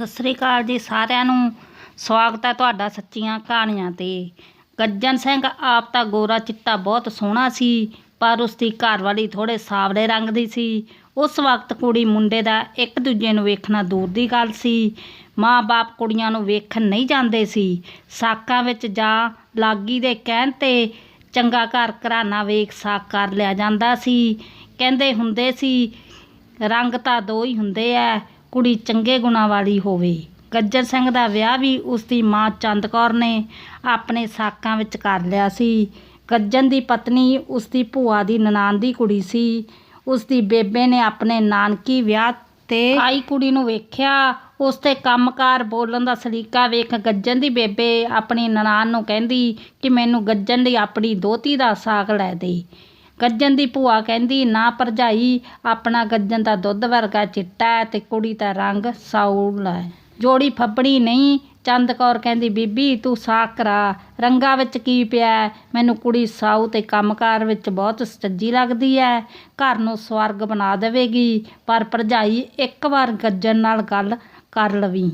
ਸਤਿ ਸ੍ਰੀ ਅਕਾਲ ਜੀ ਸਾਰਿਆਂ ਨੂੰ। ਸਵਾਗਤ ਹੈ ਤੁਹਾਡਾ ਸੱਚੀਆਂ ਕਹਾਣੀਆਂ ਤੇ। ਗੱਜਣ ਸਿੰਘ ਆਪ ਤਾਂ ਗੋਰਾ ਚਿੱਟਾ ਬਹੁਤ ਸੋਹਣਾ ਸੀ, ਪਰ ਉਸ ਦੀ ਘਰਵਾਲੀ ਥੋੜੇ ਸਾਵਲੇ ਰੰਗ ਦੀ ਸੀ। ਉਸ ਵਕਤ ਕੁੜੀ ਮੁੰਡੇ ਦਾ ਇੱਕ ਦੂਜੇ ਨੂੰ ਵੇਖਣਾ ਦੂਰ ਦੀ ਗੱਲ ਸੀ। ਮਾਂ-ਬਾਪ ਕੁੜੀਆਂ ਨੂੰ ਵੇਖਣ ਨਹੀਂ ਜਾਂਦੇ ਸੀ। ਸਾਕਾਂ ਵਿੱਚ ਜਾਂ ਲਾਗੀ ਦੇ ਕਹਿਣ ਤੇ ਚੰਗਾ ਘਰ ਘਰਾਨਾ ਵੇਖ ਸਾਕ ਕਰ ਲਿਆ ਜਾਂਦਾ ਸੀ। ਕਹਿੰਦੇ ਹੁੰਦੇ ਸੀ, ਰੰਗ ਤਾਂ ਦੋ ਹੀ ਹੁੰਦੇ ਐ ਕੁੜੀ ਚੰਗੇ ਗੁਣਾਂ ਵਾਲੀ ਹੋਵੇ। ਗੱਜਰ ਸਿੰਘ ਦਾ ਵਿਆਹ ਵੀ ਉਸ ਦੀ ਮਾਂ ਚੰਦ ਕੌਰ ਨੇ ਆਪਣੇ ਸਾਕਾਂ ਵਿੱਚ ਕਰ ਲਿਆ ਸੀ। ਗੱਜਣ ਦੀ ਪਤਨੀ ਉਸ ਦੀ ਭੂਆ ਦੀ ਨਨਾਣ ਦੀ ਕੁੜੀ ਸੀ। ਉਸ ਦੀ ਬੇਬੇ ਨੇ ਆਪਣੇ ਨਾਨਕੀ ਵਿਆਹ ਤੇ ਆਈ ਕੁੜੀ ਨੂੰ ਵੇਖਿਆ। ਉਸ ਤੇ ਕੰਮਕਾਰ ਬੋਲਣ ਦਾ ਸਲੀਕਾ ਵੇਖ ਗੱਜਣ ਦੀ ਬੇਬੇ ਆਪਣੀ ਨਨਾਣ ਨੂੰ ਕਹਿੰਦੀ ਕਿ ਮੈਨੂੰ ਗੱਜਣ ਲਈ ਆਪਣੀ ਦੋਤੀ ਦਾ ਸਾਗ ਲੈ ਦੇ। ਗੱਜਣ ਦੀ ਭੂਆ ਕਹਿੰਦੀ, ਨਾ ਭਰਜਾਈ, ਆਪਣਾ ਗੱਜਣ ਦਾ ਦੁੱਧ ਵਰਗਾ ਚਿੱਟਾ ਹੈ ਤੇ ਕੁੜੀ ਦਾ ਰੰਗ ਸਾਊਲਾ ਹੈ। ਜੋੜੀ ਫੱਬੜੀ ਨਹੀਂ। ਚੰਦ ਕੌਰ ਕਹਿੰਦੀ, ਬੀਬੀ, ਤੂੰ ਸਾਕ ਕਰਾ। ਰੰਗਾ ਵਿੱਚ ਕੀ ਪਿਆ ਮੈਨੂੰ ਕੁੜੀ ਸਾਊ ਤੇ ਕੰਮਕਾਰ ਵਿੱਚ ਬਹੁਤ ਸੱਜੀ ਲੱਗਦੀ ਹੈ। ਘਰ ਨੂੰ ਸਵਰਗ ਬਣਾ ਦੇਵੇਗੀ, ਪਰ ਭਰਜਾਈ, ਇੱਕ ਵਾਰ ਗੱਜਣ ਨਾਲ ਗੱਲ ਕਰ ਲਵੀਂ।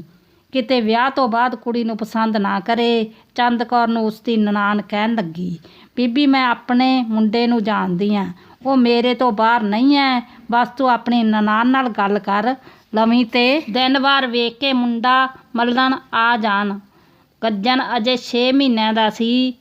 ਕਿਤੇ ਵਿਆਹ ਤੋਂ ਬਾਅਦ ਕੁੜੀ ਨੂੰ ਪਸੰਦ ਨਾ ਕਰੇ, ਚੰਦ ਕੌਰ ਨੂੰ ਉਸ ਦੀ ਨਨਾਣ ਕਹਿਣ ਲੱਗੀ, ਬੀਬੀ, ਮੈਂ ਆਪਣੇ ਮੁੰਡੇ ਨੂੰ ਜਾਣਦੀ ਆ। ਉਹ ਮੇਰੇ ਤੋਂ ਬਾਹਰ ਨਹੀਂ ਹੈ ਬਸ ਤੂੰ ਆਪਣੀ ਨਨਾਣ ਨਾਲ ਗੱਲ ਕਰ। ਲਵੀਂ ਤੇ ਦਿਨ ਵਾਰ ਵੇਖ ਕੇ ਮੁੰਡਾ ਮੱਲਣ ਆ ਜਾਣ। ਗੱਜਣ ਅਜੇ 6 ਮਹੀਨਿਆਂ ਦਾ ਸੀ।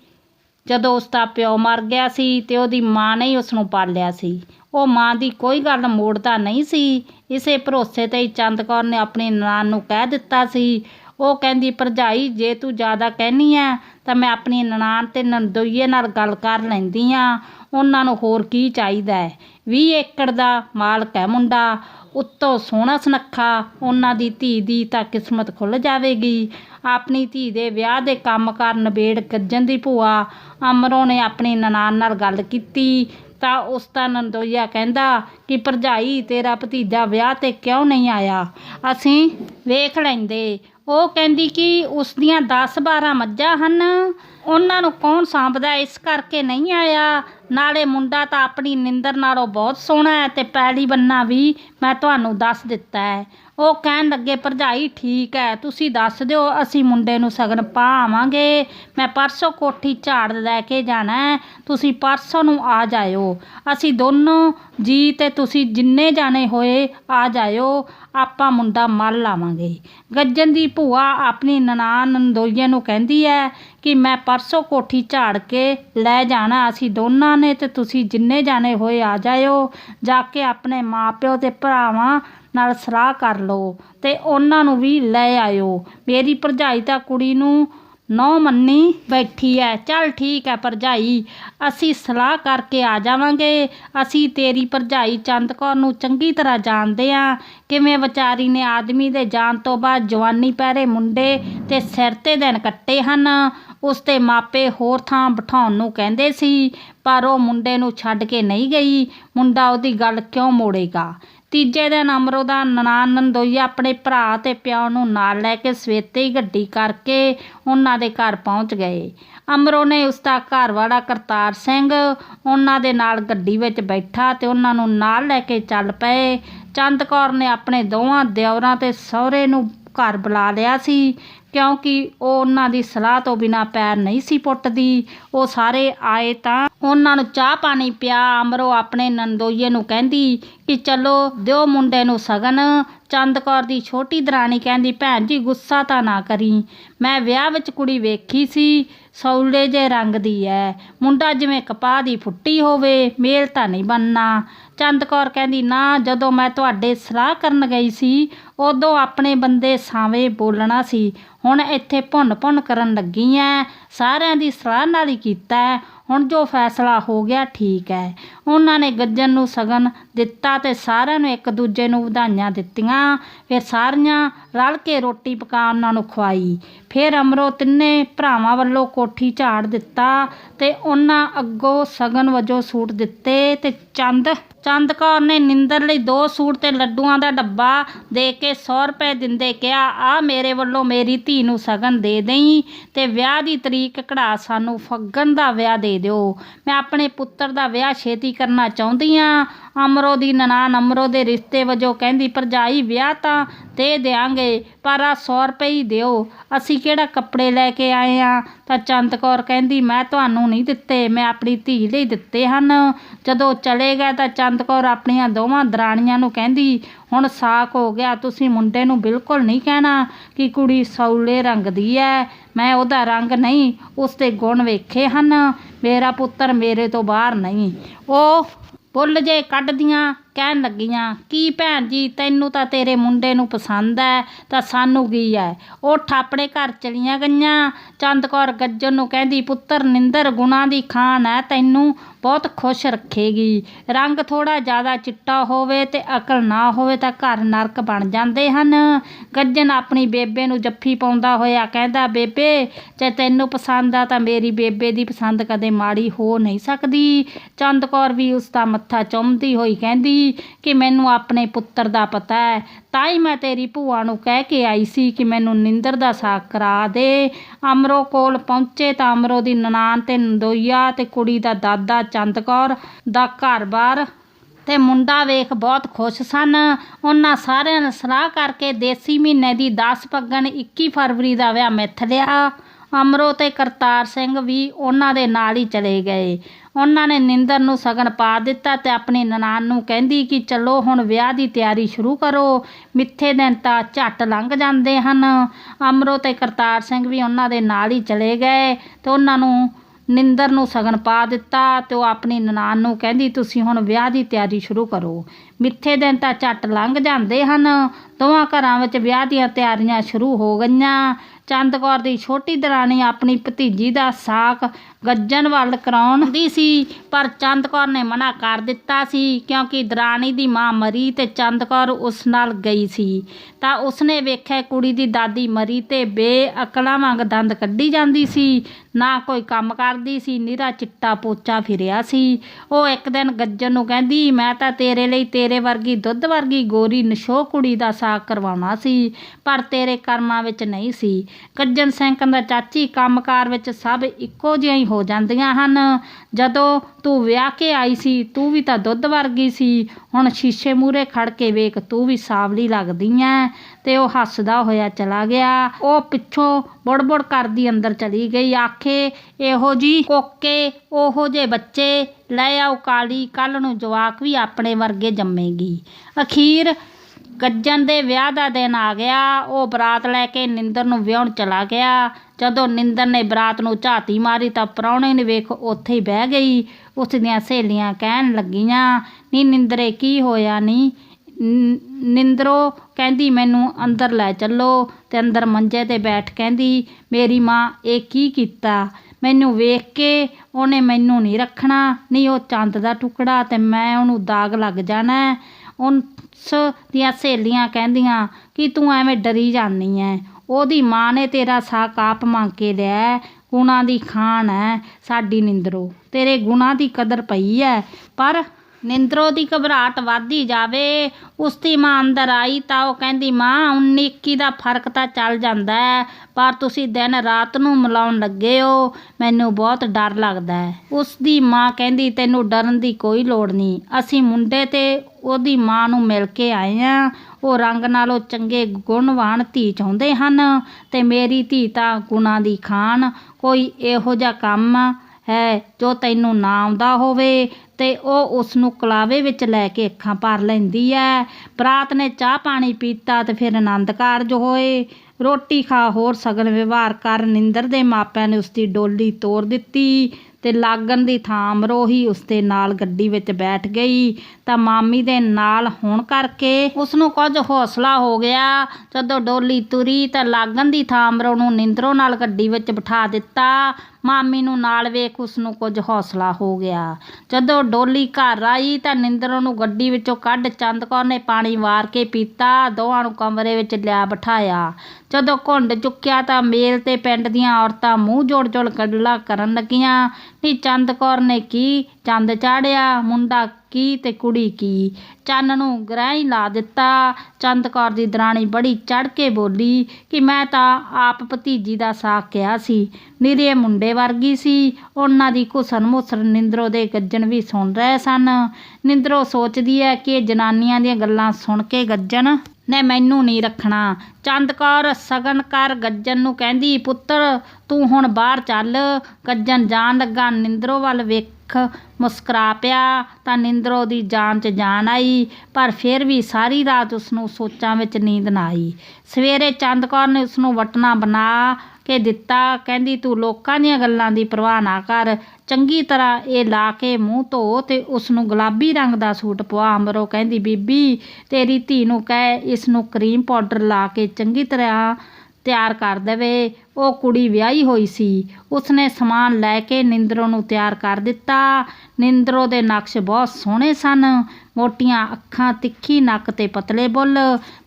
ਜਦੋਂ ਉਸ ਦਾ ਪਿਓ ਮਰ ਗਿਆ ਸੀ ਤੇ ਉਹਦੀ ਮਾਂ ਨੇ ਹੀ ਉਸ ਨੂੰ ਪਾਲਿਆ ਸੀ। ਉਹ ਮਾਂ ਦੀ ਕੋਈ ਗੱਲ ਮੋੜਦਾ ਨਹੀਂ ਸੀ। ਇਸੇ ਭਰੋਸੇ ਤੇ ਹੀ ਚੰਦ ਕੌਰ ਨੇ ਆਪਣੀ ਨਨਾਣ ਨੂੰ ਕਹਿ ਦਿੱਤਾ ਸੀ। ਉਹ ਕਹਿੰਦੀ, ਭਰਜਾਈ, ਜੇ ਤੂੰ ਜ਼ਿਆਦਾ ਕਹਿਨੀ ਆ ਤਾਂ ਮੈਂ ਆਪਣੀ ਨਨਾਣ ਤੇ ਨੰਦੋਈਏ ਨਾਲ ਗੱਲ ਕਰ ਲੈਂਦੀ ਆ। ਉਹਨਾਂ ਨੂੰ ਹੋਰ ਕੀ ਚਾਹੀਦਾ ਹੈ 20 ਏਕੜ ਦਾ ਮਾਲਕ ਹੈ ਮੁੰਡਾ। ਉੱਤੋਂ ਸੋਹਣਾ ਸੁਨੱਖਾ, ਉਹਨਾਂ ਦੀ ਧੀ ਦੀ ਤਾਂ ਕਿਸਮਤ ਖੁੱਲ ਜਾਵੇਗੀ। ਆਪਣੀ ਧੀ ਦੇ ਵਿਆਹ ਦੇ ਕੰਮ ਕਾਰ ਨਿਬੇੜ ਗੱਜਣ ਦੀ ਭੂਆ। ਅਮਰੋਂ ਨੇ ਆਪਣੀ ਨਨਾਣ ਨਾਲ ਗੱਲ ਕੀਤੀ। ਤਾਂ ਉਸ ਦਾ ਨੰਦੋਈਆ ਕਹਿੰਦਾ ਕਿ ਭਰਜਾਈ, ਤੇਰਾ ਭਤੀਜਾ ਵਿਆਹ ਤੇ ਕਿਉਂ ਨਹੀਂ ਆਇਆ? ਅਸੀਂ ਵੇਖ ਲੈਂਦੇ। ਉਹ ਕਹਿੰਦੀ ਕਿ ਉਸ ਦੀਆਂ 10 12 ਮੱਝਾਂ ਹਨ। ਉਹਨਾਂ ਨੂੰ ਕੌਣ ਸਾਂਭਦਾ ਇਸ ਕਰਕੇ ਨਹੀਂ ਆਇਆ। ਨਾਲੇ ਮੁੰਡਾ ਤਾਂ ਆਪਣੀ ਨਿੰਦਰ ਨਾਲੋਂ ਬਹੁਤ ਸੋਹਣਾ ਹੈ ਅਤੇ ਪੈਲੀ ਬੰਨਾ ਵੀ ਮੈਂ ਤੁਹਾਨੂੰ ਦੱਸ ਦਿੱਤਾ ਹੈ। ਉਹ ਕਹਿਣ ਲੱਗੇ, ਭਰਜਾਈ, ਠੀਕ ਹੈ, ਤੁਸੀਂ ਦੱਸ ਦਿਓ, ਅਸੀਂ ਮੁੰਡੇ ਨੂੰ ਸਗਨ ਪਾ ਆਵਾਂਗੇ ਮੈਂ ਪਰਸੋਂ ਕੋਠੀ ਝਾੜ ਲੈ ਕੇ ਜਾਣਾ ਤੁਸੀਂ ਪਰਸੋਂ ਨੂੰ ਆ ਜਾਇਓ। ਅਸੀਂ ਦੋਨੋਂ ਜੀ ਅਤੇ ਤੁਸੀਂ ਜਿੰਨੇ ਜਾਣੇ ਹੋਏ, ਆ ਜਾਇਓ। ਆਪਾਂ ਮੁੰਡਾ ਮੱਲ ਲਾਵਾਂਗੇ। ਗੱਜਣ ਦੀ ਭੂਆ ਆਪਣੀ ਨਨਾਣ ਨੰਦੋਈਏ ਨੂੰ ਕਹਿੰਦੀ ਹੈ ਕਿ ਮੈਂ ਪਰਸੋਂ ਕੋਠੀ ਝਾੜ ਕੇ ਲੈ ਜਾਣਾ। ਅਸੀਂ ਦੋਨਾਂ ਨੇ ਤੇ ਤੁਸੀਂ ਜਿੰਨੇ ਜਾਣੇ ਹੋਏ ਆ ਜਾਇਓ, ਜਾ ਕੇ ਆਪਣੇ ਮਾਪਿਓ ਤੇ ਭਰਾਵਾਂ ਨਾਲ ਸਲਾਹ ਕਰ ਲਓ ਤੇ ਉਹਨਾਂ ਨੂੰ ਵੀ ਲੈ ਆਇਓ। ਮੇਰੀ ਭਰਜਾਈ ਤਾਂ ਕੁੜੀ ਨੂੰ ਨੌ ਮੰਨੀ ਬੈਠੀ ਐ। ਚੱਲ ਠੀਕ ਐ ਭਰਜਾਈ, ਅਸੀਂ ਸਲਾਹ ਕਰਕੇ ਆ ਜਾਵਾਂਗੇ। ਅਸੀਂ ਤੇਰੀ ਭਰਜਾਈ ਚੰਦ ਕੌਰ ਨੂੰ ਚੰਗੀ ਤਰ੍ਹਾਂ ਜਾਣਦੇ ਆ। ਕਿਵੇਂ ਵਿਚਾਰੀ ਨੇ ਆਦਮੀ ਦੇ ਜਾਣ ਤੋਂ ਬਾਅਦ ਜਵਾਨੀ ਪਹਿਰੇ ਮੁੰਡੇ ਤੇ ਸਿਰ ਤੇ ਦਿਨ ਕੱਟੇ ਹਨ। ਉਸ ਦੇ ਮਾਪੇ ਹੋਰ ਥਾਂ ਬਿਠਾਉਣ ਨੂੰ ਕਹਿੰਦੇ ਸੀ, ਪਰ ਉਹ ਮੁੰਡੇ ਨੂੰ ਛੱਡ ਕੇ ਨਹੀਂ ਗਈ। ਮੁੰਡਾ ਉਹਦੀ ਗੱਲ ਕਿਉਂ ਮੋੜੇਗਾ? ਤੀਜੇ ਦਿਨ ਅਮਰੋ ਦਾ ਨਨਾਣ ਨੰਦੋਈਆ ਆਪਣੇ ਭਰਾ ਤੇ ਪਿਓ ਨੂੰ ਨਾਲ ਲੈ ਕੇ ਸਵੇਤੇ ਹੀ ਗੱਡੀ ਕਰਕੇ ਉਹਨਾਂ ਦੇ ਘਰ ਪਹੁੰਚ ਗਏ। ਅਮਰੋ ਨੇ ਉਸ ਦਾ ਘਰ ਕਰਤਾਰ ਸਿੰਘ ਉਹਨਾਂ ਦੇ ਨਾਲ ਗੱਡੀ ਵਿੱਚ ਬੈਠਾ ਤੇ ਉਹਨਾਂ ਨੂੰ ਨਾਲ ਲੈ ਕੇ ਚੱਲ ਪਏ। ਚੰਦ ਕੌਰ ਨੇ ਆਪਣੇ ਦੋਵਾਂ ਦਿਓਰਾਂ ਤੇ ਸਹੁਰੇ ਨੂੰ ਘਰ ਬੁਲਾ ਲਿਆ ਸੀ। ਕਿਉਂਕਿ ਉਹ ਉਹਨਾਂ ਦੀ ਸਲਾਹ ਤੋਂ ਬਿਨਾ ਪੈਰ ਨਹੀਂ ਸੀ ਪੁੱਟਦੀ। ਉਹ ਸਾਰੇ ਆਏ ਤਾਂ ਉਹਨਾਂ ਨੂੰ ਚਾਹ ਪਾਣੀ ਪਿਆ। ਅਮਰੋ ਆਪਣੇ ਨੰਦੋਈਏ ਨੂੰ ਕਹਿੰਦੀ ਕਿ ਚਲੋ, ਦਿਓ ਮੁੰਡੇ ਨੂੰ ਸਗਨ। ਚੰਦ ਕੌਰ ਦੀ ਛੋਟੀ ਦਰਾਣੀ ਕਹਿੰਦੀ, ਭੈਣ ਜੀ, ਗੁੱਸਾ ਤਾਂ ਨਾ ਕਰੀ। ਮੈਂ ਵਿਆਹ ਵਿੱਚ ਕੁੜੀ ਵੇਖੀ ਸੀ, ਸੌਲੇ ਜੇ ਰੰਗ ਦੀ ਐ। ਮੁੰਡਾ ਜਿਵੇਂ ਕਪਾਹ ਦੀ ਫੁੱਟੀ ਹੋਵੇ, ਮੇਲ ਤਾਂ ਨਹੀਂ ਬੰਨਾ ਚੰਦ ਕੌਰ ਕਹਿੰਦੀ, ਨਾ, ਜਦੋਂ ਮੈਂ ਤੁਹਾਡੇ ਸਲਾਹ ਕਰਨ ਗਈ ਸੀ, ਉਦੋਂ ਆਪਣੇ ਬੰਦੇ ਸਾਵੇਂ ਬੋਲਣਾ ਸੀ। ਹੁਣ ਇੱਥੇ ਭੁੰਨ ਭੁੰਨ ਕਰਨ ਲੱਗੀ ਐ ਸਾਰਿਆਂ ਦੀ ਸਲਾਹ ਨਾਲ ਹੀ ਕੀਤਾ। ਹੁਣ ਜੋ ਫੈਸਲਾ ਹੋ ਗਿਆ ਠੀਕ ਹੈ। ਉਹਨਾਂ ਨੇ ਗੱਜਣ ਨੂੰ ਸਗਨ ਦਿੱਤਾ ਤੇ ਸਾਰਿਆਂ ਨੂੰ ਇੱਕ ਦੂਜੇ ਨੂੰ ਵਧਾਈਆਂ ਦਿੱਤੀਆਂ। ਫਿਰ ਸਾਰੀਆਂ ਰਲ ਕੇ ਰੋਟੀ ਪਕਾ ਉਹਨਾਂ ਨੂੰ ਖਵਾਈ ਫਿਰ ਅਮਰੋ ਤਿੰਨੇ ਭਰਾਵਾਂ ਵੱਲੋਂ ਕੋਠੀ ਝਾੜ ਦਿੱਤਾ ਤੇ ਉਹਨਾਂ ਅੱਗੋਂ ਸਗਨ ਵਜੋਂ ਸੂਟ ਦਿੱਤੇ ਤੇ ਚੰਦ ਚੰਦ ਕੌਰ ਨੇ ਨਿੰਦਰ ਲਈ ਦੋ ਸੂਟ ਤੇ ਲੱਡੂਆਂ ਦਾ ਡੱਬਾ ਦੇ ਕੇ 100 ਰੁਪਏ ਦਿੰਦੇ ਕਿਹਾ, ਆ ਮੇਰੇ ਵੱਲੋਂ ਮੇਰੀ ਧੀ ਨੂੰ ਸਗਨ ਦੇ ਦੇਈ ਤੇ ਵਿਆਹ ਦੀ ਤਰੀਕ ਕਢਾ ਸਾਨੂੰ ਫੱਗਣ ਦਾ ਵਿਆਹ ਦੇ ਦਿਓ। ਮੈਂ ਆਪਣੇ ਪੁੱਤਰ ਦਾ ਵਿਆਹ ਛੇਤੀ ਕਰਨਾ ਚਾਹੁੰਦੀ ਆ ਅਮਰੋ ਦੀ ਨਨਾਣ ਅਮਰੋ ਦੇ ਰਿਸ਼ਤੇ ਵਜੋਂ ਕਹਿੰਦੀ, ਭਰਜਾਈ, ਵਿਆਹ ਤਾਂ ਦੇ ਦਿਆਂਗੇ, ਪਰ ਆਹ ਸੌ ਰੁਪਏ ਹੀ ਦਿਓ। ਅਸੀਂ ਕਿਹੜਾ ਕੱਪੜੇ ਲੈ ਕੇ ਆਏ ਆ? ਤਾਂ ਚੰਦ ਕੌਰ ਕਹਿੰਦੀ, ਮੈਂ ਤੁਹਾਨੂੰ ਨਹੀਂ ਦਿੱਤੇ, ਮੈਂ ਆਪਣੀ ਧੀ ਲਈ ਦਿੱਤੇ ਹਨ। ਜਦੋਂ ਚਲੇ ਗਏ ਤਾਂ ਚੰਦ ਕੌਰ ਆਪਣੀਆਂ ਦੋਵਾਂ ਦਰਾਣੀਆਂ ਨੂੰ ਕਹਿੰਦੀ ਹੁਣ ਸਾਕ ਹੋ ਗਿਆ, ਤੁਸੀਂ ਮੁੰਡੇ ਨੂੰ ਬਿਲਕੁਲ ਨਹੀਂ ਕਹਿਣਾ ਕਿ ਕੁੜੀ ਸੌਲੇ ਰੰਗ ਦੀ ਹੈ ਮੈਂ ਉਹਦਾ ਰੰਗ ਨਹੀਂ ਉਸ ਦੇ ਗੁਣ ਵੇਖੇ ਹਨ, ਮੇਰਾ ਪੁੱਤਰ ਮੇਰੇ ਤੋਂ ਬਾਹਰ ਨਹੀਂ। ਉਹ ਬੁੱਲ ਜੇ ਕੱਢਦੀਆਂ ਕਹਿਣ ਲੱਗੀਆਂ, ਕੀ ਭੈਣ ਜੀ, ਤੈਨੂੰ ਤਾਂ ਤੇਰੇ ਮੁੰਡੇ ਨੂੰ ਪਸੰਦ ਹੈ ਤਾਂ ਸਾਨੂੰ ਕੀ ਹੈ ਉੱਠ, ਆਪਣੇ ਘਰ ਚਲੀਆਂ ਗਈਆਂ। ਚੰਦ ਕੌਰ ਗੱਜਣ ਨੂੰ ਕਹਿੰਦੀ, ਪੁੱਤਰ, ਨਿੰਦਰ ਗੁਣਾ ਦੀ ਖਾਨ ਹੈ ਤੈਨੂੰ ਬਹੁਤ ਖੁਸ਼ ਰੱਖੇਗੀ। ਰੰਗ ਥੋੜਾ ਜ਼ਿਆਦਾ ਚਿੱਟਾ ਹੋਵੇ ਤੇ ਅਕਲ ਨਾ ਹੋਵੇ ਤਾਂ ਘਰ ਨਰਕ ਬਣ ਜਾਂਦੇ ਹਨ। ਗੱਜਣ ਆਪਣੀ ਬੇਬੇ ਨੂੰ ਜੱਫੀ ਪਾਉਂਦਾ ਹੋਇਆ ਕਹਿੰਦਾ, ਬੇਬੇ, ਜੇ ਤੈਨੂੰ ਪਸੰਦ ਆ ਤਾਂ ਮੇਰੀ ਬੇਬੇ ਦੀ ਪਸੰਦ ਕਦੇ ਮਾੜੀ ਹੋ ਨਹੀਂ ਸਕਦੀ। ਚੰਦ ਕੌਰ ਵੀ ਉਸ ਦਾ ਮੱਥਾ ਚੁੰਮਦੀ ਹੋਈ ਕਹਿੰਦੀ ਕਿ ਮੈਨੂੰ ਆਪਣੇ ਪੁੱਤਰ ਦਾ ਪਤਾ ਹੈ। ਤਾਂ ਹੀ ਮੈਂ ਤੇਰੀ ਭੂਆ ਨੂੰ ਕਹਿ ਕੇ ਆਈ ਸੀ ਕਿ ਮੈਨੂੰ ਨਿੰਦਰ ਦਾ ਸਾਕ ਕਰਾ ਦੇ। ਅਮਰੋ ਕੋਲ ਪਹੁੰਚੇ ਤਾਂ ਅਮਰੋ ਦੀ ਨਨਾਣ ਤੇ ਨੰਦੋਈਆ ਤੇ ਕੁੜੀ ਦਾ ਦਾਦਾ ਚੰਦ ਕੌਰ ਦਾ ਘਰ-ਬਾਰ ਤੇ ਮੁੰਡਾ ਵੇਖ ਬਹੁਤ ਖੁਸ਼ ਸਨ। ਉਹਨਾਂ ਸਾਰਿਆਂ ਨੇ ਸਲਾਹ ਕਰਕੇ ਦੇਸੀ ਮਹੀਨੇ ਦੀ 10 ਪੱਗਣ 21 ਫਰਵਰੀ ਦਾ ਵਿਆਹ ਮਿੱਥ ਲਿਆ। ਅਮਰੋ ਤੇ ਕਰਤਾਰ ਸਿੰਘ ਵੀ ਉਹਨਾਂ ਦੇ ਨਾਲ ਹੀ ਚਲੇ ਗਏ। ਉਹਨਾਂ ਨੇ ਨਿੰਦਰ ਨੂੰ ਸਗਨ ਪਾ ਦਿੱਤਾ ਤੇ ਆਪਣੀ ਨਨਾਣ ਨੂੰ ਕਹਿੰਦੀ ਕਿ ਚਲੋ ਹੁਣ ਵਿਆਹ ਦੀ ਤਿਆਰੀ ਸ਼ੁਰੂ ਕਰੋ। ਮਿੱਥੇ ਦਿਨ ਤਾਂ ਝੱਟ ਲੰਘ ਜਾਂਦੇ ਹਨ। ਅਮਰੋ ਤੇ ਕਰਤਾਰ ਸਿੰਘ ਵੀ ਉਹਨਾਂ ਦੇ ਨਾਲ ਹੀ ਚਲੇ ਗਏ ਤੇ ਉਹਨਾਂ ਨੂੰ ਨਿੰਦਰ ਨੂੰ ਸਗਨ ਪਾ ਦਿੱਤਾ ਤੇ ਉਹ ਆਪਣੀ ਨਨਾਣ ਨੂੰ ਕਹਿੰਦੀ, ਤੁਸੀਂ ਹੁਣ ਵਿਆਹ ਦੀ ਤਿਆਰੀ ਸ਼ੁਰੂ ਕਰੋ। ਮਿੱਥੇ ਦਿਨ ਤਾਂ ਝੱਟ ਲੰਘ ਜਾਂਦੇ ਹਨ। ਦੋਵਾਂ ਘਰਾਂ ਵਿੱਚ ਵਿਆਹ ਦੀਆਂ ਤਿਆਰੀਆਂ ਸ਼ੁਰੂ ਹੋ ਗਈਆਂ। ਚੰਦ ਕੌਰ ਦੀ ਛੋਟੀ ਦਰਾਣੀ ਆਪਣੀ ਭਤੀਜੀ ਦਾ ਸਾਕ ਗੱਜਣ ਵੱਲ ਕਰਾਉਣ ਦੀ ਸੀ, ਪਰ ਚੰਦ ਕੌਰ ਨੇ ਮਨਾ ਕਰ ਦਿੱਤਾ ਸੀ, ਕਿਉਂਕਿ ਦਰਾਣੀ ਦੀ ਮਾਂ ਮਰੀ ਤੇ ਚੰਦ ਕੌਰ ਉਸ ਨਾਲ ਗਈ ਸੀ। ਤਾਂ ਉਸਨੇ ਵੇਖਿਆ ਕੁੜੀ ਦੀ ਦਾਦੀ ਮਰੀ ਤੇ ਬੇਅਕਲਾਂ ਵਾਂਗ ਦੰਦ ਕੱਢੀ ਜਾਂਦੀ ਸੀ, ਨਾ ਕੋਈ ਕੰਮ ਕਰਦੀ ਸੀ, ਨਿਰਾ ਚਿੱਟਾ ਪੋਚਾ ਫਿਰਿਆ ਸੀ। ਉਹ ਇੱਕ ਦਿਨ ਗੱਜਣ ਨੂੰ ਕਹਿੰਦੀ, ਮੈਂ ਤਾਂ ਤੇਰੇ ਲਈ ਤੇਰੇ ਵਰਗੀ ਦੁੱਧ ਵਰਗੀ ਗੋਰੀ ਨਸ਼ੋ ਕੁੜੀ ਦਾ ਸਾਕ ਕਰਵਾਉਣਾ ਸੀ, ਪਰ ਤੇਰੇ ਕਰਮਾਂ ਵਿੱਚ ਨਹੀਂ ਸੀ। ਗੱਜਣ ਸਿੰਘ ਦਾ ਚਾਚੀ, ਕੰਮਕਾਰ ਵਿੱਚ ਸਭ ਇੱਕੋ ਜਿਹਾ ਹੀ ਹੋ ਜਾਂਦੀਆਂ ਹਨ। ਜਦੋਂ ਤੂੰ ਵਿਆਹ ਕੇ ਆਈ ਸੀ, ਤੂੰ ਵੀ ਤਾਂ ਦੁੱਧ ਵਰਗੀ ਸੀ। ਹੁਣ ਸ਼ੀਸ਼ੇ ਮੂਹਰੇ ਖੜ ਕੇ ਵੇਖ, ਤੂੰ ਵੀ ਸਾਵਲੀ ਲੱਗਦੀ ਐ। ਤੇ ਉਹ ਹੱਸਦਾ ਹੋਇਆ ਚਲਾ ਗਿਆ। ਉਹ ਪਿੱਛੋਂ ਬੁੜਬੁੜ ਕਰਦੀ ਅੰਦਰ ਚਲੀ ਗਈ। ਆਖੇ, ਇਹੋ ਜੀ ਕੋਕੇ, ਉਹੋ ਜੇ ਬੱਚੇ, ਲੈ ਆਓ ਕਾਲੀ ਕੱਲ ਨੂੰ ਜਵਾਕ ਵੀ ਆਪਣੇ ਵਰਗੇ ਜੰਮੇਗੀ। ਅਖੀਰ ਗੱਜਣ ਦੇ ਵਿਆਹ ਦਾ ਦਿਨ ਆ ਗਿਆ, ਉਹ ਬਰਾਤ ਲੈ ਕੇ ਨਿੰਦਰ ਨੂੰ ਵਿਆਹਣ ਚਲਾ ਗਿਆ। ਜਦੋਂ ਨਿੰਦਰ ਨੇ ਬਰਾਤ ਨੂੰ ਝਾਤੀ ਮਾਰੀ ਤਾਂ ਪ੍ਰਾਹੁਣੇ ਨੇ ਵੇਖ ਉੱਥੇ ਹੀ ਬਹਿ ਗਈ। ਉਸ ਦੀਆਂ ਸਹੇਲੀਆਂ ਕਹਿਣ ਲੱਗੀਆਂ, ਨੀ ਨਿੰਦਰੇ, ਕੀ ਹੋਇਆ ਨੀ? ਨਿੰਦਰੋ, ਕਹਿੰਦੀ, ਮੈਨੂੰ ਅੰਦਰ ਲੈ ਚੱਲੋ। ਤੇ ਅੰਦਰ ਮੰਜੇ ਤੇ ਬੈਠ ਕਹਿੰਦੀ, ਮੇਰੀ ਮਾਂ, ਇਹ ਕੀ ਕੀਤਾ? ਮੈਨੂੰ ਵੇਖ ਕੇ ਉਹਨੇ ਮੈਨੂੰ ਨਹੀਂ ਰੱਖਣਾ। ਨਹੀਂ ਉਹ ਚੰਦ ਦਾ ਟੁਕੜਾ ਤੇ ਮੈਂ ਉਹਨੂੰ ਦਾਗ ਲੱਗ ਜਾਣਾ। ਉਸ ਦੀਆਂ ਸਹੇਲੀਆਂ ਕਹਿੰਦੀਆਂ ਕਿ ਤੂੰ ਐਵੇਂ ਡਰੀ ਜਾਂਦੀ ਐ। ਉਹਦੀ ਮਾਂ ਨੇ ਤੇਰਾ ਸਾਕ ਆਪ ਮੰਗ ਕੇ ਲਿਆ ਗੁਣਾਂ ਦੀ ਖਾਣ ਹੈ ਸਾਡੀ ਨਿੰਦਰੋ। ਤੇਰੇ ਗੁਣਾਂ ਦੀ ਕਦਰ ਪਈ ਹੈ ਪਰ ਨਿੰਦਰੋ ਦੀ ਘਬਰਾਹਟ ਵੱਧਦੀ ਜਾਵੇ ਉਸ ਦੀ ਮਾਂ ਅੰਦਰ ਆਈ ਤਾਂ ਉਹ ਕਹਿੰਦੀ, ਮਾਂ 19 21 ਦਾ ਫ਼ਰਕ ਤਾਂ ਚੱਲ ਜਾਂਦਾ ਹੈ, ਪਰ ਤੁਸੀਂ ਦਿਨ ਰਾਤ ਨੂੰ ਮਿਲਾਉਣ ਲੱਗੇ ਹੋ, ਮੈਨੂੰ ਬਹੁਤ ਡਰ ਲੱਗਦਾ ਹੈ। ਉਸ ਦੀ ਮਾਂ ਕਹਿੰਦੀ, ਤੈਨੂੰ ਡਰਨ ਦੀ ਕੋਈ ਲੋੜ ਨਹੀਂ। ਅਸੀਂ ਮੁੰਡੇ ਤੇ ਉਹਦੀ ਮਾਂ ਨੂੰ ਮਿਲ ਕੇ ਆਏ ਆ ਉਹ ਰੰਗ ਨਾਲੋਂ ਚੰਗੇ ਗੁਣਵਾਨ ਧੀ ਚਾਹੁੰਦੇ ਹਨ ਤੇ ਮੇਰੀ ਧੀ ਤਾਂ ਗੁਣਾਂ ਦੀ ਖਾਨ। ਕੋਈ ਇਹੋ ਜਿਹਾ ਕੰਮ ਹੈ ਜੋ ਤੈਨੂੰ ਨਾ ਆਉਂਦਾ ਹੋਵੇ। ਤੇ ਉਹ ਉਸ ਨੂੰ ਕਲਾਵੇ ਵਿੱਚ ਲੈ ਕੇ ਅੱਖਾਂ ਭਰ ਲੈਂਦੀ ਹੈ ਬਰਾਤ ਨੇ ਚਾਹ ਪਾਣੀ ਪੀਤਾ ਤੇ ਫਿਰ ਆਨੰਦ ਕਾਰਜ ਹੋਏ। ਰੋਟੀ ਖਾ ਹੋਰ ਸਗਨ ਵਿਵਹਾਰ ਕਰ ਨਿੰਦਰ ਦੇ ਮਾਪਿਆਂ ਨੇ ਉਸ ਦੀ ਡੋਲੀ ਤੋਰ ਦਿੱਤੀ ਤੇ ਲਾਗਣ ਦੀ ਥਾਂ ਅਮਰੋਹੀ ਉਸ ਦੇ ਨਾਲ ਗੱਡੀ ਵਿੱਚ ਬੈਠ ਗਈ। ਤਾਂ ਮਾਮੀ ਦੇ ਨਾਲ ਹੋਣ ਕਰਕੇ ਉਸ ਨੂੰ ਕੁਝ ਹੌਸਲਾ ਹੋ ਗਿਆ। ਜਦੋਂ ਡੋਲੀ ਤੁਰੀ ਤਾਂ ਲਾਗਣ ਦੀ ਥਾਂ ਅਮਰੋ ਨੂੰ ਨਿੰਦਰੋ ਨਾਲ ਗੱਡੀ ਵਿੱਚ ਬਿਠਾ ਦਿੱਤਾ। ਮਾਮੀ ਨੂੰ ਨਾਲ ਵੇਖ ਉਸ ਨੂੰ ਕੁਝ ਹੌਸਲਾ ਹੋ ਗਿਆ। ਜਦੋਂ ਡੋਲੀ ਘਰ ਆਈ ਤਾਂ ਨਿੰਦਰੋ ਨੂੰ ਗੱਡੀ ਵਿੱਚੋਂ ਕੱਢ ਚੰਦ ਕੌਰ ਨੇ ਪਾਣੀ ਵਾਰ ਕੇ ਪੀਤਾ, ਦੋਵਾਂ ਨੂੰ ਕਮਰੇ ਵਿੱਚ ਲਿਆ ਬਿਠਾਇਆ। ਜਦੋਂ ਘੁੰਡ ਚੁੱਕਿਆ ਤਾਂ ਮੇਲ ਤੇ ਪਿੰਡ ਦੀਆਂ ਔਰਤਾਂ ਮੂੰਹ ਜੋੜ ਜੋੜ ਗੱਲਾਂ ਕਰਨ ਲੱਗੀਆਂ। ਨੀ ਚੰਦ ਕੌਰ ਨੇ ਕੀ? ਚੰਦ ਚਾੜਿਆ, ਮੁੰਡਾ ਕੀ ਤੇ ਕੁੜੀ ਕੀ? ਚੰਨ ਨੂੰ ਗ੍ਰਹਿ ਹੀ ਲਾ ਦਿੱਤਾ। ਚੰਦ ਕੌਰ ਦੀ ਦਰਾਣੀ ਬੜੀ ਚੜ੍ਹ ਕੇ ਬੋਲੀ ਕਿ ਮੈਂ ਤਾਂ ਆਪ ਭਤੀਜੀ ਦਾ ਸਾਕ ਕਿਹਾ ਸੀ। ਨਿਰੇ ਮੁੰਡੇ ਵਰਗੀ ਸੀ। ਉਹਨਾਂ ਦੀ ਘੁਸਨ ਮੁਸਨ ਨਿੰਦਰੋ ਦੇ ਗੱਜਣ ਵੀ ਸੁਣ ਰਹੇ ਸਨ। ਨਿੰਦਰੋ ਸੋਚਦੀ ਹੈ ਕਿ ਜਨਾਨੀਆਂ ਦੀਆਂ ਗੱਲਾਂ ਸੁਣ ਕੇ ਗੱਜਣ। ਨੇ ਮੈਨੂੰ ਨਹੀਂ ਰੱਖਣਾ। ਚੰਦ ਕੌਰ ਸਗਨ ਕਰ ਗੱਜਣ ਨੂੰ ਕਹਿੰਦੀ, ਪੁੱਤਰ, ਤੂੰ ਹੁਣ ਬਾਹਰ ਚੱਲ। ਗੱਜਣ ਜਾਣ ਲੱਗਾ, ਨਿੰਦਰੋ ਵੱਲ ਵੇਖ। ਮੁਸਕਰਾ ਪਿਆ, ਤਾਂ ਨਿੰਦਰੋ ਦੀ ਜਾਨ 'ਚ ਜਾਨ ਆਈ, ਪਰ ਫਿਰ ਵੀ ਸਾਰੀ ਰਾਤ ਉਸਨੂੰ ਸੋਚਾਂ ਵਿੱਚ ਨੀਂਦ ਨਾ ਆਈ। ਸਵੇਰੇ ਚੰਦ ਕੌਰ ਨੇ ਉਸਨੂੰ ਵਟਣਾ ਬਣਾ ਕੇ ਦਿੱਤਾ। ਕਹਿੰਦੀ, ਤੂੰ ਲੋਕਾਂ ਦੀਆਂ ਗੱਲਾਂ ਦੀ ਪਰਵਾਹ ਨਾ ਕਰ। ਚੰਗੀ ਤਰ੍ਹਾਂ ਇਹ ਲਾ ਕੇ ਮੂੰਹ ਧੋ ਤੇ ਉਸ ਨੂੰ ਗੁਲਾਬੀ ਰੰਗ ਦਾ ਸੂਟ ਪਵਾ ਅਮਰੋ ਕਹਿੰਦੀ, ਬੀਬੀ, ਤੇਰੀ ਧੀ ਨੂੰ ਕਹਿ ਇਸ ਨੂੰ ਕਰੀਮ ਪਾਊਡਰ ਲਾ ਕੇ ਚੰਗੀ ਤਰ੍ਹਾਂ ਤਿਆਰ ਕਰ ਦੇਵੇ। ਉਹ ਕੁੜੀ ਵਿਆਹੀ ਹੋਈ ਸੀ। ਉਸਨੇ ਸਮਾਨ ਲੈ ਕੇ ਨਿੰਦਰੋ ਨੂੰ ਤਿਆਰ ਕਰ ਦਿੱਤਾ। ਨਿੰਦਰੋ ਦੇ ਨਕਸ਼ ਬਹੁਤ ਸੋਹਣੇ ਸਨ। ਮੋਟੀਆਂ ਅੱਖਾਂ, ਤਿੱਖੀ ਨੱਕ ਤੇ ਪਤਲੇ ਬੁੱਲ।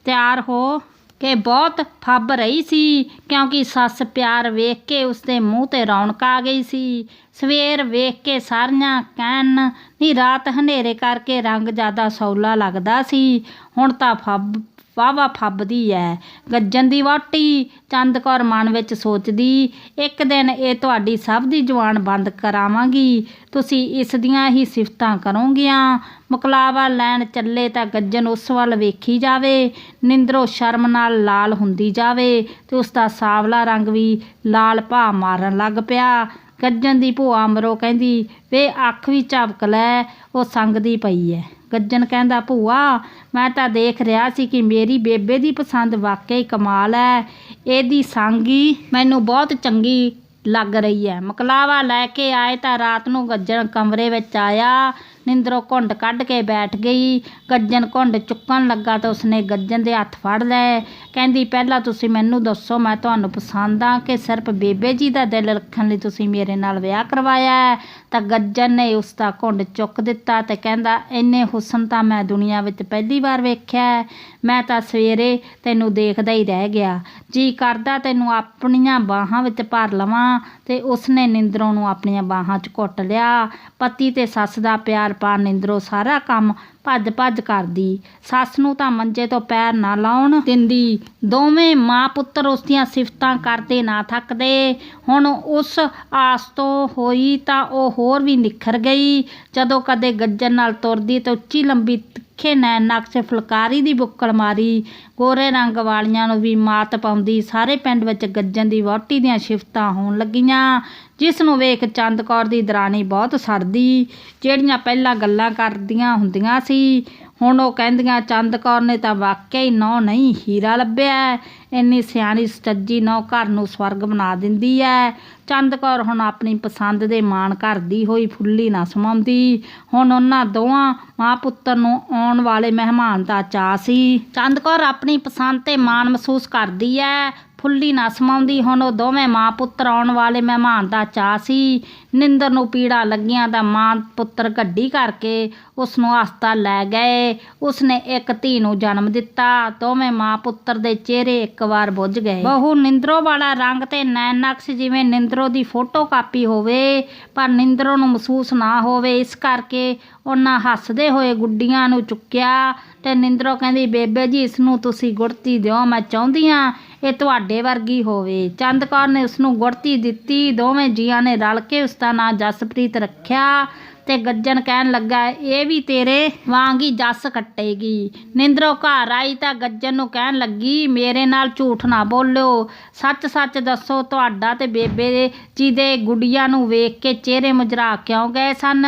ਤਿਆਰ ਹੋ ਕਿ ਬਹੁਤ ਫੱਬ ਰਹੀ ਸੀ, ਕਿਉਂਕਿ ਸੱਸ ਪਿਆਰ ਵੇਖ ਕੇ ਉਸਦੇ ਮੂੰਹ ਤੇ ਰੌਣਕ ਆ ਗਈ ਸੀ। ਸਵੇਰ ਵੇਖ ਕੇ ਸਾਰੀਆਂ ਕਹਿਣ ਨਹੀਂ ਰਾਤ ਹਨੇਰੇ ਕਰਕੇ ਰੰਗ ਜ਼ਿਆਦਾ ਸੌਲਾ ਲੱਗਦਾ ਸੀ, ਹੁਣ ਤਾਂ ਫੱਬ ਵਾਵਾ ਫੱਬਦੀ ਐ। ਗੱਜਣ ਦੀ ਵਹੁਟੀ, ਚੰਦ ਕੌਰ ਮਨ ਵਿੱਚ ਸੋਚਦੀ, ਇੱਕ ਦਿਨ ਇਹ ਤੁਹਾਡੀ ਸਭ ਦੀ ਜਵਾਨ ਬੰਦ ਕਰਾਵਾਂਗੀ। ਤੁਸੀਂ ਇਸ ਦੀਆਂ ਹੀ ਸਿਫਤਾਂ ਕਰੋਗੀਆਂ। ਮੁਕਲਾਵਾ ਲੈਣ ਚੱਲੇ ਤਾਂ ਗੱਜਣ ਉਸ ਵੱਲ ਵੇਖੀ ਜਾਵੇ। ਨਿੰਦਰੋ ਸ਼ਰਮ ਨਾਲ ਲਾਲ ਹੁੰਦੀ ਜਾਵੇ ਤੇ ਉਸ ਦਾ ਸਾਵਲਾ ਰੰਗ ਵੀ ਲਾਲ ਭਾ ਮਾਰਨ ਲੱਗ ਪਿਆ। ਗੱਜਣ ਦੀ ਭੂਆ ਅਮਰੋ ਕਹਿੰਦੀ, ਵੇ ਅੱਖ ਵੀ ਝਪਕ ਲੈ, ਉਹ ਸੰਗਦੀ ਪਈ ਐ। ਗੱਜਣ ਕਹਿੰਦਾ, ਭੂਆ, ਮੈਂ ਤਾਂ ਦੇਖ ਰਿਹਾ ਸੀ ਕਿ ਮੇਰੀ ਬੇਬੇ ਦੀ ਪਸੰਦ ਵਾਕਈ ਕਮਾਲ ਹੈ ਇਹਦੀ ਸੰਗੀ ਮੈਨੂੰ ਬਹੁਤ ਚੰਗੀ ਲੱਗ ਰਹੀ ਹੈ ਮਕਲਾਵਾ ਲੈ ਕੇ ਆਏ ਤਾਂ ਰਾਤ ਨੂੰ ਗੱਜਣ ਕਮਰੇ ਵਿੱਚ ਆਇਆ। ਨਿੰਦਰੋਂ ਘੁੰਡ ਕੱਢ ਕੇ ਬੈਠ ਗਈ। ਗੱਜਣ ਘੁੰਡ ਚੁੱਕਣ ਲੱਗਾ ਤਾਂ ਉਸਨੇ ਗੱਜਣ ਦੇ ਹੱਥ ਫੜ ਲਏ। ਕਹਿੰਦੀ, ਪਹਿਲਾਂ ਤੁਸੀਂ ਮੈਨੂੰ ਦੱਸੋ, ਮੈਂ ਤੁਹਾਨੂੰ ਪਸੰਦ ਆ ਕਿ ਸਿਰਫ ਬੇਬੇ ਜੀ ਦਾ ਦਿਲ ਰੱਖਣ ਲਈ ਤੁਸੀਂ ਮੇਰੇ ਨਾਲ ਵਿਆਹ ਕਰਵਾਇਆ ਹੈ? ਤਾਂ ਗੱਜਣ ਨੇ ਉਸ ਦਾ ਘੁੰਡ ਚੁੱਕ ਦਿੱਤਾ ਤੇ ਕਹਿੰਦਾ, ਇੰਨੇ ਹੁਸਨ ਤਾਂ ਮੈਂ ਦੁਨੀਆ ਵਿੱਚ ਪਹਿਲੀ ਵਾਰ ਵੇਖਿਆ ਹੈ। ਮੈਂ ਤਾਂ ਸਵੇਰੇ ਤੈਨੂੰ ਦੇਖਦਾ ਹੀ ਰਹਿ ਗਿਆ। ਜੀ ਕਰਦਾ ਤੈਨੂੰ ਆਪਣੀਆਂ ਬਾਹਾਂ ਵਿੱਚ ਭਰ ਲਵਾਂ। ਤੇ ਉਸਨੇ ਨਿੰਦਰੋਂ ਨੂੰ ਆਪਣੀਆਂ ਬਾਹਾਂ 'ਚ ਘੁੱਟ ਲਿਆ। ਪਤੀ ਤੇ ਸੱਸ ਦਾ ਪਿਆਰ ਪਾ ਨਿੰਦਰੋਂ ਸਾਰਾ ਕੰਮ ਭੱਜ ਭੱਜ ਕਰਦੀ। ਸੱਸ ਨੂੰ ਤਾਂ ਮੰਜੇ ਤੋਂ ਪੈਰ ਨਾ ਲਾਉਣ ਦਿੰਦੀ। ਦੋਵੇਂ ਮਾਂ ਪੁੱਤਰ ਉਸ ਦੀਆਂ ਸਿਫਤਾਂ ਕਰਦੇ ਨਾ ਥੱਕਦੇ। ਹੁਣ ਉਸ ਆਸ ਤੋਂ ਹੋਈ ਤਾਂ ਉਹ ਹੋਰ ਵੀ ਨਿਖਰ ਗਈ। ਜਦੋਂ ਕਦੇ ਗੱਜਣ ਨਾਲ ਤੁਰਦੀ ਤਾਂ ਉੱਚੀ ਲੰਬੀ ਤਿੱਖੇ ਨੈਣ ਨਕਸ਼ ਫੁਲਕਾਰੀ ਦੀ ਬੁੱਕਲ ਮਾਰੀ। ਗੋਰੇ ਰੰਗ ਵਾਲੀਆਂ ਨੂੰ ਵੀ ਮਾਤ ਪਾਉਂਦੀ। ਸਾਰੇ ਪਿੰਡ ਵਿੱਚ ਗੱਜਣ ਦੀ ਵਹੁਟੀ ਦੀਆਂ ਸਿਫਤਾਂ ਹੋਣ ਲੱਗੀਆਂ, ਜਿਸ ਨੂੰ ਵੇਖ ਚੰਦ ਕੌਰ ਦੀ ਦਰਾਣੀ ਬਹੁਤ ਸੜਦੀ ਜਿਹੜੀਆਂ ਪਹਿਲਾਂ ਗੱਲਾਂ ਕਰਦੀਆਂ ਹੁੰਦੀਆਂ ਸੀ ਹੁਣ ਉਹ ਕਹਿੰਦੀਆਂ, ਚੰਦ ਕੌਰ ਨੇ ਤਾਂ ਵਾਕਿਆ ਹੀ ਨੌ ਨਹੀਂ, ਹੀਰਾ ਲੱਭਿਆ ਇੰਨੀ ਸਿਆਣੀ ਸੱਜੀ ਨੌ ਘਰ ਨੂੰ ਸਵਰਗ ਬਣਾ ਦਿੰਦੀ ਹੈ। ਚੰਦ ਕੌਰ ਹੁਣ ਆਪਣੀ ਪਸੰਦ ਦੇ ਮਾਣ ਕਰਦੀ ਹੋਈ ਫੁੱਲੀ ਨਾ ਸਮਾਉਂਦੀ। ਹੁਣ ਉਹਨਾਂ ਦੋਵਾਂ ਮਾਂ ਪੁੱਤਰ ਨੂੰ ਆਉਣ ਵਾਲੇ ਮਹਿਮਾਨ ਦਾ ਚਾਅ ਸੀ। ਚੰਦ ਕੌਰ ਆਪਣੀ ਪਸੰਦ ਤੇ ਮਾਣ ਮਹਿਸੂਸ ਕਰਦੀ ਹੈ। ਫੁੱਲੀ ਨਾ ਸਮਾਉਂਦੀ। ਹੁਣ ਉਹ ਦੋਵੇਂ ਮਾਂ ਪੁੱਤਰ ਆਉਣ ਵਾਲੇ ਮਹਿਮਾਨ ਦਾ ਚਾਅ ਸੀ। ਨਿੰਦਰ ਨੂੰ ਪੀੜਾ ਲੱਗੀਆਂ ਤਾਂ ਮਾਂ ਪੁੱਤਰ ਗੱਡੀ ਕਰਕੇ ਉਸ ਨੂੰ ਹਸਪਤਾਲ ਲੈ ਗਏ। ਉਸਨੇ ਇੱਕ ਧੀ ਨੂੰ ਜਨਮ ਦਿੱਤਾ। ਦੋਵੇਂ ਮਾਂ ਪੁੱਤਰ ਦੇ ਚਿਹਰੇ ਇੱਕ ਵਾਰ ਬੁੱਝ ਗਏ। ਬਹੂ ਨਿੰਦਰੋ ਵਾਲਾ ਰੰਗ ਤੇ ਨੈਣ ਨਕਸ਼ ਜਿਵੇਂ ਨਿੰਦਰੋ ਦੀ ਫੋਟੋ ਕਾਪੀ ਹੋਵੇ, ਪਰ ਨਿੰਦਰੋ ਨੂੰ ਮਹਿਸੂਸ ਨਾ ਹੋਵੇ। ਇਸ ਕਰਕੇ ਉਹਨਾਂ ਹੱਸਦੇ ਹੋਏ ਗੁੱਡੀਆਂ ਨੂੰ ਚੁੱਕਿਆ ਤੇ ਨਿੰਦਰੋ ਕਹਿੰਦੀ, ਬੇਬੇ ਜੀ, ਇਸ ਨੂੰ ਤੁਸੀਂ ਗੁੜਤੀ ਦਿਓ, ਮੈਂ ਚਾਹੁੰਦੀ ਹਾਂ ਇਹ ਤੁਹਾਡੇ ਵਰਗੀ ਹੋਵੇ। ਚੰਦ ਕੌਰ ਨੇ ਉਸ ਨੂੰ ਗੁੜਤੀ ਦਿੱਤੀ। ਦੋਵੇਂ ਜੀਆਂ ਨੇ ਰਲ ਕੇ ਉਸ ਦਾ ਨਾਂ ਜਸਪ੍ਰੀਤ ਰੱਖਿਆ। ਤੇ ਗੱਜਣ ਕਹਿਣ ਲੱਗਾ, ਇਹ ਵੀ ਤੇਰੇ ਵਾਂਗ ਹੀ ਜੱਸ ਕੱਟੇਗੀ। ਨਿੰਦਰੋ ਘਰ ਆਈ ਤਾਂ ਗੱਜਣ ਨੂੰ ਕਹਿਣ ਲੱਗੀ, ਮੇਰੇ ਨਾਲ ਝੂਠ ਨਾ ਬੋਲਿਓ। ਸੱਚ ਸੱਚ ਦੱਸੋ, ਤੁਹਾਡਾ ਤੇ ਬੇਬੇ ਜੀ ਦੇ ਗੁੱਡੀਆਂ ਨੂੰ ਵੇਖ ਕੇ ਚਿਹਰੇ ਮੁਜਰਾ ਕਿਉਂ ਗਏ ਸਨ?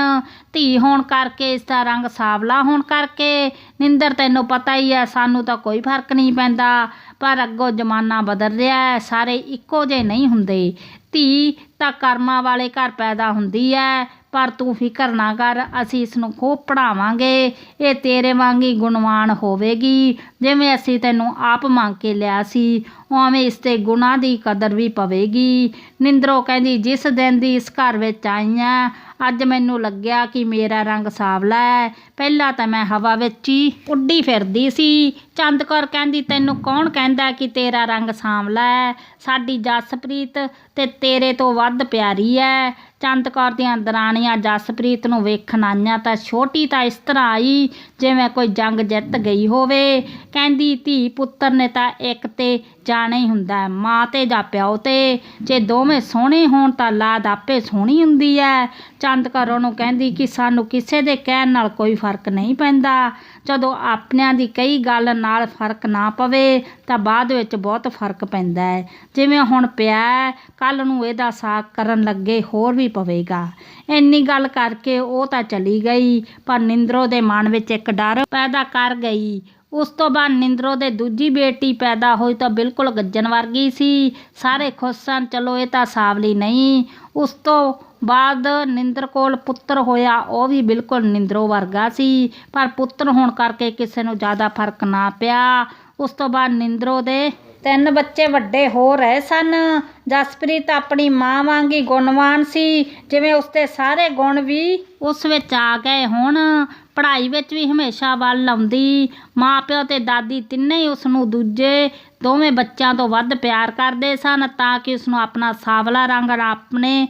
ਧੀ ਹੋਣ ਕਰਕੇ, ਇਸ ਦਾ ਰੰਗ ਸਾਵਲਾ ਹੋਣ ਕਰਕੇ। ਨਿੰਦਰ ਤੈਨੂੰ ਪਤਾ ਹੀ ਹੈ, ਸਾਨੂੰ ਤਾਂ ਕੋਈ ਫ਼ਰਕ ਨਹੀਂ ਪੈਂਦਾ। ਪਰ ਅੱਗੋਂ ਜ਼ਮਾਨਾ ਬਦਲ ਰਿਹਾ ਹੈ, ਸਾਰੇ ਇੱਕੋ ਜਿਹੇ ਨਹੀਂ ਹੁੰਦੇ। ਧੀ ਤਾਂ ਕਰਮਾਂ ਵਾਲੇ ਘਰ ਪੈਦਾ ਹੁੰਦੀ ਹੈ। ਪਰ ਤੂੰ ਫਿਕਰ ਨਾ ਕਰ, ਅਸੀਂ ਇਸ ਨੂੰ ਖੂਬ ਪੜ੍ਹਾਵਾਂਗੇ ਇਹ ਤੇਰੇ ਵਾਂਗ ਹੀ ਗੁਣਵਾਨ ਹੋਵੇਗੀ। ਜਿਵੇਂ ਅਸੀਂ ਤੈਨੂੰ ਆਪ ਮੰਗ ਕੇ ਲਿਆ ਸੀ, ਉਵੇਂ ਇਸ ਤੇ ਗੁਣਾ ਦੀ ਕਦਰ ਵੀ ਪਵੇਗੀ। ਨਿੰਦਰੋ ਕਹਿੰਦੀ, ਜਿਸ ਦਿਨ ਦੀ ਇਸ ਘਰ ਵਿੱਚ ਆਈ ਆਂ, ਅੱਜ ਮੈਨੂੰ ਲੱਗਿਆ ਕਿ ਮੇਰਾ ਰੰਗ ਸਾਵਲਾ ਹੈ। ਪਹਿਲਾਂ ਤਾਂ ਮੈਂ ਹਵਾ ਵਿੱਚ ਹੀ ਉੱਡੀ ਫਿਰਦੀ ਸੀ। ਚੰਦ ਕੌਰ ਕਹਿੰਦੀ, ਤੈਨੂੰ ਕੌਣ ਕਹਿੰਦਾ ਕਿ ਤੇਰਾ ਰੰਗ ਸਾਂਵਲਾ ਹੈ? ਸਾਡੀ ਜਸਪ੍ਰੀਤ ਤੇ ਤੇਰੇ ਤੋਂ ਵੱਧ ਪਿਆਰੀ ਹੈ। ਚੰਦ ਕੌਰ ਦੀਆਂ ਦਰਾਣੀਆਂ ਜਸਪ੍ਰੀਤ ਨੂੰ ਵੇਖਣ ਆਈਆਂ ਤਾਂ ਛੋਟੀ ਤਾਂ ਇਸ ਤਰ੍ਹਾਂ ਆਈ, ਜਿਵੇਂ ਕੋਈ ਜੰਗ ਜਿੱਤ ਗਈ ਹੋਵੇ। ਕਹਿੰਦੀ ਧੀ ਪੁੱਤਰ ਨੇ ਤਾਂ ਇੱਕ ਤੇ ਜਾਣਾ ਹੀ ਹੁੰਦਾ ਮਾਂ ਤੇ ਜਾਂ ਪਿਓ ਤੇ। ਜੇ ਦੋਵੇਂ ਸੋਹਣੇ ਹੋਣ ਤਾਂ ਲਾਦ ਆਪੇ ਸੋਹਣੀ ਹੁੰਦੀ ਹੈ। ਚੰਦ ਕੌਰ ਉਹਨੂੰ ਕਹਿੰਦੀ ਕਿ ਸਾਨੂੰ ਕਿਸੇ ਦੇ ਕਹਿਣ ਨਾਲ ਕੋਈ ਫ਼ਰਕ ਨਹੀਂ ਪੈਂਦਾ। ਜਦੋਂ ਆਪਣਿਆਂ ਦੀ ਕਈ ਗੱਲ ਨਾਲ ਫ਼ਰਕ ਨਾ ਪਵੇ, ਤਾਂ ਬਾਅਦ ਵਿੱਚ ਬਹੁਤ ਫ਼ਰਕ ਪੈਂਦਾ ਹੈ। ਜਿਵੇਂ ਹੁਣ ਪਿਆ ਕੱਲ ਨੂੰ ਇਹਦਾ ਸਾਕ ਕਰਨ ਲੱਗੇ ਹੋਰ ਵੀ ਪਵੇਗਾ। ਇੰਨੀ ਗੱਲ ਕਰਕੇ ਉਹ ਤਾਂ ਚਲੀ ਗਈ, ਪਰ ਨਿੰਦਰੋ ਦੇ ਮਨ ਵਿੱਚ ਇੱਕ ਡਰ ਪੈਦਾ ਕਰ ਗਈ। ਉਸ ਤੋਂ ਬਾਅਦ ਨਿੰਦਰੋ ਦੇ ਦੂਜੀ ਬੇਟੀ ਪੈਦਾ ਹੋਈ ਤਾਂ ਬਿਲਕੁਲ ਗੱਜਣ ਵਰਗੀ ਸੀ। ਸਾਰੇ ਖੁਸ਼ ਸਨ, ਚਲੋ, ਇਹ ਤਾਂ ਸਾਵਲੀ ਨਹੀਂ। ਉਸ ਤੋਂ ਬਾਅਦ ਨਿੰਦਰ ਕੋਲ ਪੁੱਤਰ ਹੋਇਆ, ਉਹ ਵੀ ਬਿਲਕੁਲ ਨਿੰਦਰੋ ਵਰਗਾ ਸੀ। ਪਰ ਪੁੱਤਰ ਹੋਣ ਕਰਕੇ ਕਿਸੇ ਨੂੰ ਜ਼ਿਆਦਾ ਫ਼ਰਕ ਨਾ ਪਿਆ। ਉਸ ਤੋਂ ਬਾਅਦ ਨਿੰਦਰੋ ਦੇ ਤਿੰਨ ਬੱਚੇ ਵੱਡੇ ਹੋ ਰਹੇ ਸਨ। ਜਸਪ੍ਰੀਤ ਆਪਣੀ ਮਾਂ ਵਾਂਗੀ ਗੁਣਵਾਨ ਸੀ। ਜਿਵੇਂ ਉਸਦੇ ਸਾਰੇ ਗੁਣ ਵੀ ਉਸ ਵਿੱਚ ਆ ਗਏ ਹੁਣ। ਪੜ੍ਹਾਈ ਵਿੱਚ ਵੀ ਹਮੇਸ਼ਾ ਵੱਲ ਆਉਂਦੀ। ਮਾਂ ਪਿਓ ਅਤੇ ਦਾਦੀ ਤਿੰਨੇ ਹੀ ਉਸ ਨੂੰ ਦੂਜੇ, ਦੋਵੇਂ ਬੱਚਿਆਂ ਤੋਂ ਵੱਧ ਪਿਆਰ ਕਰਦੇ ਸਨ ਤਾਂ ਕਿ ਉਸ ਨੂੰ ਆਪਣਾ ਸਾਵਲਾ ਰੰਗ ਆਪਣੇ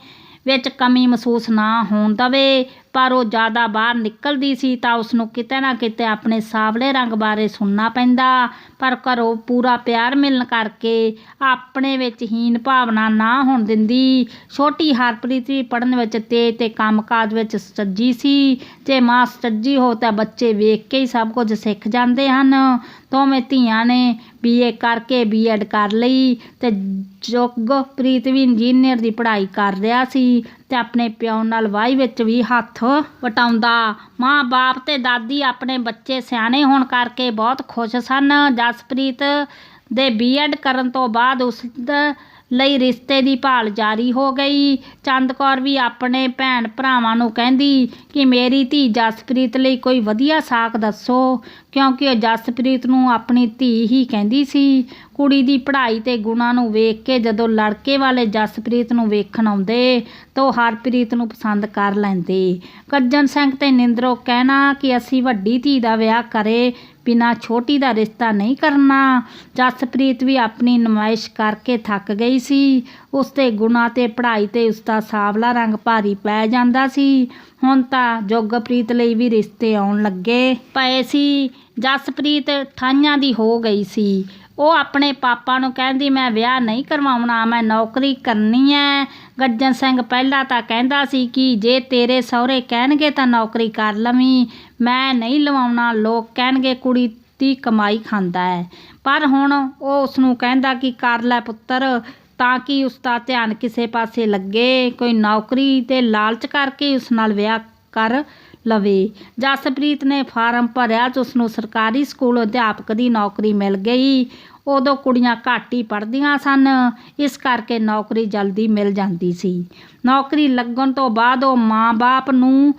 ਵਿੱਚ ਕਮੀ ਮਹਿਸੂਸ ਨਾ ਹੋਣ ਦਵੇ, ਪਰ ਉਹ ਜ਼ਿਆਦਾ ਬਾਹਰ ਨਿਕਲਦੀ ਸੀ ਤਾਂ ਉਸ ਨੂੰ ਕਿਤੇ ਨਾ ਕਿਤੇ ਆਪਣੇ ਸਾਵਲੇ ਰੰਗ ਬਾਰੇ ਸੁਣਨਾ ਪੈਂਦਾ। ਪਰ ਘਰੋਂ ਪੂਰਾ ਪਿਆਰ ਮਿਲਣ ਕਰਕੇ ਆਪਣੇ ਵਿੱਚ ਹੀਨ ਭਾਵਨਾ ਨਾ ਹੋਣ ਦਿੰਦੀ। ਛੋਟੀ ਹਰਪ੍ਰੀਤ ਵੀ ਪੜ੍ਹਨ ਵਿੱਚ ਤੇਜ਼ ਤੇ ਕੰਮਕਾਜ ਵਿੱਚ ਸੱਜੀ ਸੀ। ਜੇ ਮਾਂ ਸੱਜੀ ਹੋ ਤਾਂ ਬੱਚੇ ਵੇਖ ਕੇ ਹੀ ਸਭ ਕੁਝ ਸਿੱਖ ਜਾਂਦੇ ਹਨ। ਦੋਵੇਂ ਧੀਆਂ ਨੇ ਬੀਏ ਕਰਕੇ ਬੀਐਡ ਕਰ ਲਈ ਅਤੇ ਜੋਗਪ੍ਰੀਤ ਵੀ ਇੰਜੀਨੀਅਰ ਦੀ ਪੜ੍ਹਾਈ ਕਰ ਰਿਹਾ ਸੀ ਅਤੇ ਆਪਣੇ ਪਿਓ ਨਾਲ ਵਾਈ ਵਿੱਚ ਵੀ ਹੱਥ ਵਟਾਉਂਦਾ। ਮਾਂ ਬਾਪ ਅਤੇ ਦਾਦੀ ਆਪਣੇ ਬੱਚੇ ਸਿਆਣੇ ਹੋਣ ਕਰਕੇ ਬਹੁਤ ਖੁਸ਼ ਸਨ। ਜਸਪ੍ਰੀਤ ਦੇ ਬੀਐਡ ਕਰਨ ਤੋਂ ਬਾਅਦ ਉਸ ਲਈ ਰਿਸ਼ਤੇ ਦੀ ਭਾਲ ਜਾਰੀ ਹੋ ਗਈ। ਚੰਦ ਕੌਰ ਵੀ ਆਪਣੇ ਭੈਣ ਭਰਾਵਾਂ ਨੂੰ ਕਹਿੰਦੀ ਕਿ ਮੇਰੀ ਧੀ ਜਸਪ੍ਰੀਤ ਲਈ ਕੋਈ ਵਧੀਆ ਸਾਕ ਦੱਸੋ, ਕਿਉਂਕਿ ਉਹ ਜਸਪ੍ਰੀਤ ਨੂੰ ਆਪਣੀ ਧੀ ਹੀ ਕਹਿੰਦੀ ਸੀ। ਕੁੜੀ ਦੀ ਪੜ੍ਹਾਈ ਤੇ ਗੁਣਾਂ ਨੂੰ ਵੇਖ ਕੇ ਜਦੋਂ ਲੜਕੇ ਵਾਲੇ ਜਸਪ੍ਰੀਤ ਨੂੰ ਵੇਖਣ ਆਉਂਦੇ, ਤਾਂ ਉਹ ਹਰਪ੍ਰੀਤ ਨੂੰ ਪਸੰਦ ਕਰ ਲੈਂਦੇ। ਗੱਜਣ ਸਿੰਘ ਤੇ ਨਿੰਦਰੋ ਕਹਿਣਾ ਕਿ ਅਸੀਂ ਵੱਡੀ ਧੀ ਦਾ ਵਿਆਹ ਕਰੇ ਬਿਨਾਂ ਛੋਟੀ ਦਾ ਰਿਸ਼ਤਾ ਨਹੀਂ ਕਰਨਾ। ਜਸਪ੍ਰੀਤ ਵੀ ਆਪਣੀ ਨਮਾਇਸ਼ ਕਰਕੇ ਥੱਕ ਗਈ ਸੀ। ਉਸ ਦੇ ਗੁਣਾਂ ਤੇ ਪੜ੍ਹਾਈ ਤੇ ਉਸ ਦਾ ਸਾਵਲਾ ਰੰਗ ਭਾਰੀ ਪੈ ਜਾਂਦਾ ਸੀ। ਹੁਣ ਤਾਂ ਜੋਗਪ੍ਰੀਤ ਲਈ ਵੀ ਰਿਸ਼ਤੇ ਆਉਣ ਲੱਗੇ। ਪਏ ਸੀ। ਜਸਪ੍ਰੀਤ ਅਠਾਈਆਂ ਦੀ ਹੋ ਗਈ ਸੀ। ਉਹ ਆਪਣੇ ਪਾਪਾ ਨੂੰ ਕਹਿੰਦੀ, ਮੈਂ ਵਿਆਹ ਨਹੀਂ ਕਰਵਾਉਣਾ, ਮੈਂ ਨੌਕਰੀ ਕਰਨੀ ਹੈ ਗੱਜਣ ਸਿੰਘ ਪਹਿਲਾਂ ਤਾਂ ਕਹਿੰਦਾ ਸੀ ਕਿ ਜੇ ਤੇਰੇ ਸਹੁਰੇ ਕਹਿਣਗੇ ਤਾਂ ਨੌਕਰੀ ਕਰ ਲਵੀਂ। ਮੈਂ ਨਹੀਂ ਲਵਾਉਣਾ। ਲੋਕ ਕਹਿਣਗੇ, ਕੁੜੀ ਦੀ ਕਮਾਈ ਖਾਂਦਾ ਹੈ ਪਰ ਹੁਣ ਉਹ ਉਸ ਨੂੰ ਕਹਿੰਦਾ ਕਿ, ਕਰ ਲੈ ਪੁੱਤਰ, ਤਾਂ ਕਿ ਉਸ ਦਾ ਧਿਆਨ ਕਿਸੇ ਪਾਸੇ ਲੱਗੇ। ਕੋਈ ਨੌਕਰੀ ਤੇ ਲਾਲਚ ਕਰਕੇ ਉਸ ਨਾਲ ਵਿਆਹ ਕਰ। ਲਵੇ। ਜਸਪ੍ਰੀਤ ਨੇ ਫਾਰਮ ਭਰਿਆ ਤੇ ਉਸ ਨੂੰ ਸਰਕਾਰੀ ਸਕੂਲ ਅਧਿਆਪਕ ਦੀ ਨੌਕਰੀ ਮਿਲ ਗਈ। ਉਦੋਂ ਕੁੜੀਆਂ ਘੱਟ ਹੀ ਪੜ੍ਹਦੀਆਂ ਸਨ। ਇਸ ਕਰਕੇ ਨੌਕਰੀ ਜਲਦੀ ਮਿਲ ਜਾਂਦੀ ਸੀ। ਨੌਕਰੀ ਲੱਗਣ ਤੋਂ ਬਾਅਦ ਉਹ ਮਾਂ-ਬਾਪ ਨੂੰ